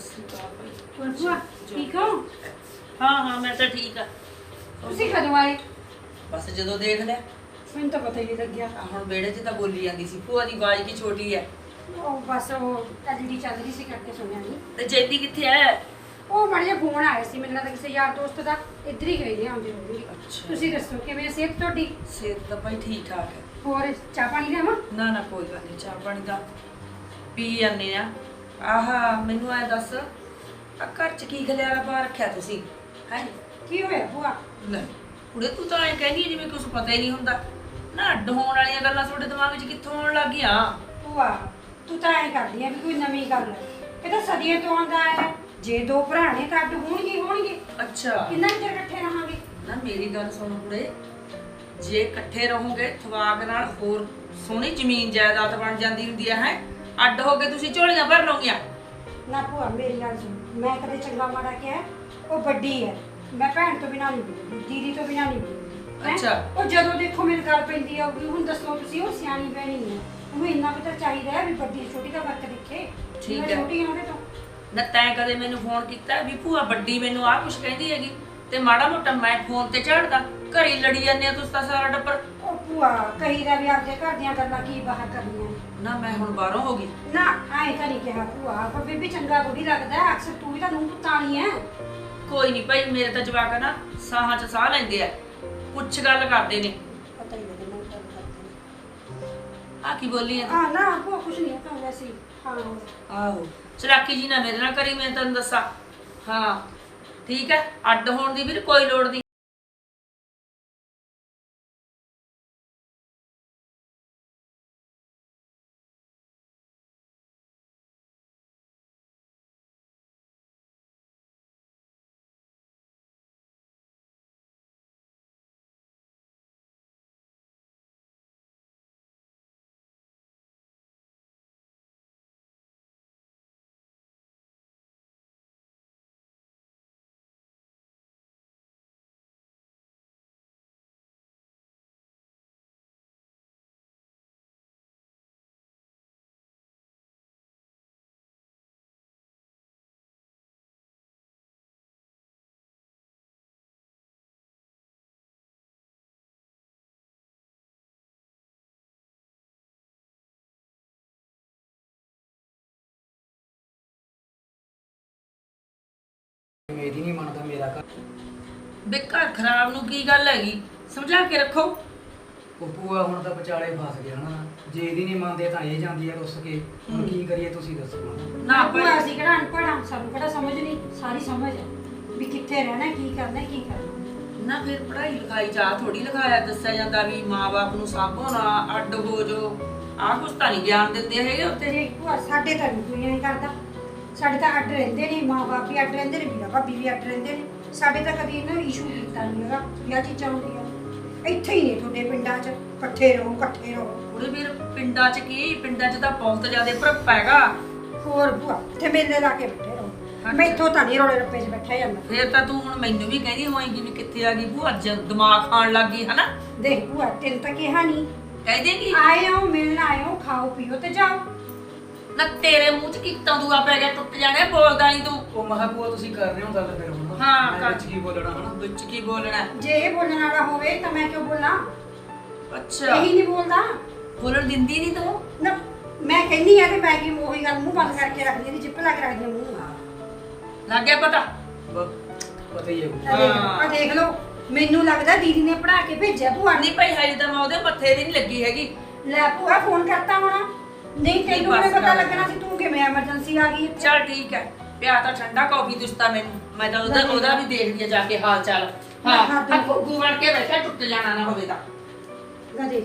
ਹੋਰ ਭੂਆ ਠੀਕ ਹੋ? ਹਾਂ ਹਾਂ ਮੈਂ ਤਾਂ ਠੀਕ ਆ। ਤੁਸੀਂ ਕਦੋਂ ਆਏ? ਬਸ ਜਦੋਂ ਦੇਖ ਲਿਆ ਮੈਨੂੰ ਤਾਂ ਪਤਾ ਹੀ ਨਹੀਂ ਲੱਗਿਆ। ਆਹ ਹੁਣ ਵਿਹੜੇ 'ਚ ਤਾਂ ਬੋਲੀ ਜਾਂਦੀ ਸੀ ਭੂਆ ਦੀ ਆਵਾਜ਼ ਕੀ ਛੋਟੀ ਹੈ? ਉਹ ਬਸ ਉਹ ਐਲਈਡੀ ਚੱਲ ਰਹੀ ਸੀ ਕਰਕੇ ਸੁਣਿਆ ਨਹੀਂ ਤੇ ਜੈਦੀ ਕਿੱਥੇ ਹੈ? ਉਹ ਮਾੜਾ ਫੋਨ ਆਇਆ ਸੀ ਮੈਨੂੰ ਲੱਗਦਾ ਕਿਸੇ ਯਾਰ ਦੋਸਤ ਦਾ। ਇੱਧਰ ਹੀ ਗਏ ਨੇ ਆਉਂਦੇ ਹੋਣਗੇ ਅੱਛਾ। ਤੁਸੀਂ ਦੱਸੋ ਕਿਵੇਂ ਸਿਹਤ ਤੁਹਾਡੀ? ਸਿਹਤ ਤਾਂ ਭਾਈ ਠੀਕ ਠਾਕ ਹੈ। ਹੋਰ ਚਾਹ ਪਾਣੀ ਲਿਆਵਾਂ? ਨਾ ਨਾ ਕੋਈ ਗੱਲ ਨਹੀਂ ਚਾਹ ਪਾਣੀ ਦਾ ਪੀ ਜਾਂਦੇ ਆ। ਆਹਾ ਮੈਨੂੰ ਐ ਦੱਸ ਆ ਘਰ 'ਚ ਕੀ ਖਲਿਆਰਾ ਪਾ ਰੱਖਿਆ ਤੁਸੀਂ? ਹੈ? ਕੀ ਹੋਇਆ ਭੂਆ? ਲੈ ਕੁੜੇ ਤੂੰ ਤਾਂ ਐ ਕਹਿੰਦੀ ਜਿਵੇਂ ਕੁਝ ਪਤਾ ਹੀ ਨਹੀਂ ਹੁੰਦਾ। ਨਾ ਅੱਡ ਹੋਣ ਵਾਲੀਆਂ ਗੱਲਾਂ ਤੁਹਾਡੇ ਦਿਮਾਗ 'ਚ ਕਿੱਥੋਂ ਆਉਣ ਲੱਗ ਗਈਆਂ ਭੂਆ ਤੂੰ ਤਾਂ ਐਂ ਕਰਦੀ ਵੀ ਕੋਈ ਨਵੀਂ ਗੱਲ। ਇਹ ਤਾਂ ਸਦੀਆਂ ਤੋਂ ਆਉਂਦਾ ਹੈ। ਜੇ ਦੋ ਭਰਾ ਨੇ ਤਾਂ ਅੱਡ ਹੋਣਗੇ ਹੋਣਗੇ। ਅੱਛਾ। ਕਿੰਨਾ ਚਿਰ ਇਕੱਠੇ ਰਹਾਂਗੇ? ਨਾ ਮੇਰੀ ਗੱਲ ਸੁਣ ਕੁੜੇ। ਜੇ ਇਕੱਠੇ ਰਹੋਗੇ ਥਵਾਕ ਨਾਲ ਹੋਰ ਸੋਹਣੀ ਜ਼ਮੀਨ ਜਾਇਦਾਦ ਬਣ ਜਾਂਦੀ ਹੁੰਦੀ ਹੈ ਹੈ? ਅੱਡ ਹੋ ਕੇ ਤੁਸੀਂ ਝੋਲੀਆਂ ਭਰ ਲਓਗੀਆਂ ਨਾ ਭੂਆ ਮੇਰੀ ਗੱਲ ਸੁਣ। ਮੈਂ ਕਦੇ ਚੰਗਾ ਮਾੜਾ ਕਿਹਾ ਉਹ ਵੱਡੀ ਹੈ। ਮੈਂ ਭੈਣ ਤੋਂ ਬਿਨਾਂ ਨਹੀਂ ਬੋਲਦੀ ਦੀਦੀ ਤੋਂ ਬਿਨਾਂ ਨਹੀਂ ਬੋਲਦੀ ਹੈਂ? ਅੱਛਾ। ਉਹ ਜਦੋਂ ਦੇਖੋ ਮੇਰੀ ਗੱਲ ਪੈਂਦੀ ਆ ਵੀ ਹੁਣ ਦੱਸੋ ਤੁਸੀਂ ਉਹ ਸਿਆਣੀ ਬਹਿਣੀ ਹੈ। ਉਹਨੂੰ ਇੰਨਾ ਪਤਾ ਚਾਹੀਦਾ ਹੈ ਵੀ ਵੱਡੀ ਛੋਟੀ ਦਾ ਫ਼ਰਕ ਦੇਖੇ। ਠੀਕ ਮੈਂ ਹੈ। ਛੋਟੀ ਹਾਂ ਉਹਦੇ ਤੋਂ। ਨਾ ਤੈਂ ਕਦੇ ਮੈਨੂੰ ਫੋਨ ਕੀਤਾ ਵੀ ਭੂਆ ਵੱਡੀ ਮੈਨੂੰ ਆਹ ਕੁਛ ਕਹਿੰਦੀ ਹੈਗੀ ਤੇ ਮਾੜਾ ਮੋਟਾ ਮੈਂ ਫੋਨ ਤੇ ਝਾੜਦਾ। ਘਰੇ ਲੜੀ ਜਾਂਦੇ ਆ ਤੁਸੀਂ ਤਾਂ ਸਾਰਾ ਟੱਬਰ। ਉਹ ਭੂਆ ਕਹੀਦਾ ਵੀ ਆਪਦੇ ਘਰ ਦੀਆਂ ਗੱਲਾਂ ਕੀ ਬਾਹਰ ਕਰਨੀਆਂ। ਨੇ। ਮੈਂ ਹੁਣ ਬਾਹਰੋਂ ਹੋ ਗਈ। ਨਾ ਐਂ ਤਾਂ ਨਹੀਂ ਕਿਹਾ ਭੂਆ ਪਰ ਬੀਬੀ ਚੰਗਾ ਥੋੜੀ ਲੱਗਦਾ ਹੈ, ਅਕਸਰ ਤੂੰ ਵੀ ਤਾਂ ਨੂੰ ਪੁੱਤਾਣੀ ਹੈ ਕੋਈ ਨਹੀਂ ਭਾਈ ਮੇਰੇ ਤਾਂ ਜਵਾਕ ਨਾ ਸਾਹਾਂ 'ਚ ਸਾਹ ਲੈਂਦੇ ਆ। ਪੁੱਛ ਗੱਲ ਕਰਦੇ ਨੇ। ਪਤਾ ਹੀ ਨਹੀਂ ਮੈਨੂੰ ਗੱਲ ਕਰਦੇ ਆ ਕੀ ਬੋਲੀ ਐ ਹਾਂ ਨਾ ਭੂਆ ਕੁਛ ਨਹੀਂ ਤਾਂ ਵੈਸੇ ਹੀ। ਹਾਂ। ਆਹੋ ਚਲਾਕੀ ਜੀ ਨਾ ਮੇਰੇ ਨਾਲ ਕਰੀ ਮੈਂ ਤੈਨੂੰ ਦੱਸਾਂ। ਹਾਂ ਠੀਕ ਹੈ ਅੱਡ ਹੋਣ ਦੀ ਵੀਰ ਕੋਈ ਲੋੜ ਨਹੀਂ। ਮੇਰੀ ਨਹੀਂ ਮੰਨਦਾ ਮੇਰਾ ਘਰ। ਬੇਕਾਰ ਖਰਾਬ ਨੂੰ ਕੀ ਗੱਲ ਹੈਗੀ? ਸਮਝਾ ਕੇ ਰੱਖੋ। ਉਹ ਭੂਆ ਹੁਣ ਤਾਂ ਵਿਚਾਲੇ ਫਸ ਗਿਆ ਨਾ। ਜੇ ਇਹਦੀ ਨਹੀਂ ਮੰਨਦੇ ਤਾਂ ਇਹ ਜਾਂਦੀ ਆ ਰੁੱਸ ਕੇ। ਹੁਣ ਕੀ ਕਰੀਏ ਤੁਸੀਂ ਦੱਸੋ। ਨਾ। ਭੂਆ ਅਸੀਂ ਕਿਹੜਾ ਅਨਪੜ੍ਹ ਹਾਂ ਸਾਨੂੰ ਕਿਹੜਾ ਸਮਝ ਨਹੀਂ ਸਾਰੀ ਸਮਝ। ਹੈ ਵੀ ਕਿੱਥੇ ਰਹਿਣਾ ਕੀ ਕਰਨਾ ਕੀ ਕਰਨਾ? ਨਾ ਫਿਰ ਪੜ੍ਹਾਈ ਲਿਖਾਈ ਜਾ ਥੋੜੀ ਲਿਖਾਇਆ ਦੱਸਿਆ ਜਾਂਦਾ ਵੀ ਮਾਪੇ ਨੂੰ ਸਾਂਭੋ ਨਾ ਅੱਡ ਹੋ ਜੋ। ਆਹ ਕੁਛ ਤਾਂ ਨਹੀਂ ਗਿਆਨ ਦਿੰਦੇ ਹੈਗੇ ਉੱਤੇ ਭੂਆ ਸਾਡੇ ਤਾਂ ਨਹੀਂ ਕੋਈ ਨਹੀਂ ਕਰਦਾ। ਸਾਡੇ ਤਾਂ ਅੱਡ ਰਹਿੰਦੇ ਨੇ ਮਾਂ-ਬਾਪ ਵੀ ਅੱਡ ਰਹਿੰਦੇ ਨੇ ਵੀਰਾ ਭਾਬੀ ਵੀ ਅੱਡ ਰਹਿੰਦੇ ਨੇ। ਸਾਡੇ ਤਾਂ ਕਦੀ ਇਹਨਾਂ ਇਸ਼ੂ ਕੀਤਾ ਨਹੀਂ ਹੈਗਾ ਵੀ ਆਹ ਚੀਜ਼ਾਂ ਹੁੰਦੀਆਂ ਇੱਥੇ ਹੀ ਨੇ ਤੁਹਾਡੇ ਪਿੰਡਾਂ 'ਚ ਇਕੱਠੇ ਰਹੋ ਇਕੱਠੇ ਰਹੋ। ਉਹਦੇ ਵੀਰ ਪਿੰਡਾਂ 'ਚ ਕੀ? ਪਿੰਡਾਂ 'ਚ ਤਾਂ ਬਹੁਤ ਜ਼ਿਆਦਾ ਭਰਪ ਹੈਗਾ। ਹੋਰ ਭੂਆ ਤੇ ਮੇਲੇ ਲਾ ਕੇ ਬੈਠੇ ਰਹੋ। ਮੈਥੋਂ ਤਾਂ ਨਹੀਂ ਰੋਲੇ ਰੱਪੇ 'ਚ ਬੈਠਾ ਜਾਂਦਾ। ਫਿਰ ਤਾਂ ਤੂੰ ਹੁਣ ਮੈਨੂੰ ਵੀ ਕਹਿੰਦੀ ਹੋਏਗੀ ਵੀ ਕਿੱਥੇ ਆ ਗਈ ਭੂਆ ਅੱਜ ਦਿਮਾਗ ਖਾਣ ਲੱਗ ਗਈ ਹਨਾ? ਦੇਖ ਭੂਆ ਤੈਨੂੰ ਤਾਂ ਕਿਹਾ ਨਹੀਂ ਕਹਿ ਦੇਗੀ। ਆਏ ਹੋ ਮਿਲਣ ਆਏ ਹੋ ਖਾਓ ਪੀਓ ਤੇ ਜਾਓ। ਨਾ ਤੇਰੇ ਮੂੰਹ 'ਚ ਕੀ ਤੰਦੂਆ ਪੈ ਗਿਆ ਟੁੱਟ ਜਾਣਾ ਬੋਲਦਾ ਨਹੀਂ ਤੂੰ। ਉਹ ਮਹਾ ਭੂਆ ਤੁਸੀਂ ਕਰ ਰਹੇ ਹੋ ਗੱਲ ਫਿਰ ਹੁਣ। ਹਾਂ, ਮੈਂ ਕਰ। ਵਿੱਚ ਕੀ ਬੋਲਣਾ ਹਨਾ? ਵਿੱਚ ਕੀ ਬੋਲਣਾ? ਜੇ ਇਹ ਬੋਲਣ ਵਾਲਾ ਹੋਵੇ ਤਾਂ ਮੈਂ ਕਿਉਂ ਬੋਲਾਂ? ਅੱਛਾ। ਇਹੀ ਨਹੀਂ ਬੋਲਦਾ। ਬੋਲਣ ਦਿੰਦੀ ਨਹੀਂ ਤੂੰ? ਨਾ ਮੈਂ ਕਹਿੰਦੀ ਆ ਤੇ ਮੈਂ ਕੀ ਉਹੀ ਗੱਲ ਮੂੰਹ ਬੰਦ ਕਰਕੇ ਰੱਖਦੀ ਨਹੀਂ ਜਿੱਪ ਲਾ ਕੇ ਰੱਖਦੀ ਹਾਂ ਮੂੰਹ। ਲੱਗ ਗਿਆ ਪਤਾ? ਬ- ਪਤਾ ਹੀ ਹੈ ਆ ਦੇਖ ਹਾਂ। ਆ ਦੇਖ ਲਓ ਮੈਨੂੰ ਲੱਗਦਾ ਦੀਦੀ ਨੇ ਪੜਾ ਕੇ ਭੇਜਿਆ ਭੂਆ ਨੇ। ਨਹੀਂ ਭਾਈ ਹਜੇ ਤਾਂ ਮੈਂ ਉਹਦੇ ਮੱਥੇ ਦੀ ਨਹੀਂ ਲੱਗੀ ਹੈਗੀ। ਲੈ ਭੂਆ ਫੋਨ ਕਰਤਾ ਹੋਣਾ। ਨਹੀਂ ਤੈਨੂੰ ਕਿਵੇਂ ਪਤਾ। ਲੱਗਣਾ ਸੀ ਤੂੰ ਕਿਵੇਂ ਐਮਰਜੈਂਸੀ ਆ ਗਈ ਇੱਥੇ? ਚਲ ਠੀਕ ਹੈ। ਪਿਆ ਤਾਂ ਠੰਡਾ ਕਾਫੀ ਦਿਸਤਾ ਮੈਨੂੰ। ਮੈਂ ਤਾਂ ਉਹਦਾ ਉਹਦਾ ਵੀ ਦੇਖਦੀ ਆ ਜਾ ਕੇ ਹਾਲ ਚਾਲ। ਹਾਂ ਹਾਂ, ਗੁੱਗੂ ਬਣ ਕੇ ਬੈਠਾ ਟੁੱਟ ਜਾਣਾ ਨਾ ਹੋਵੇ ਤਾਂ। ਲੈ ਦੇਖ।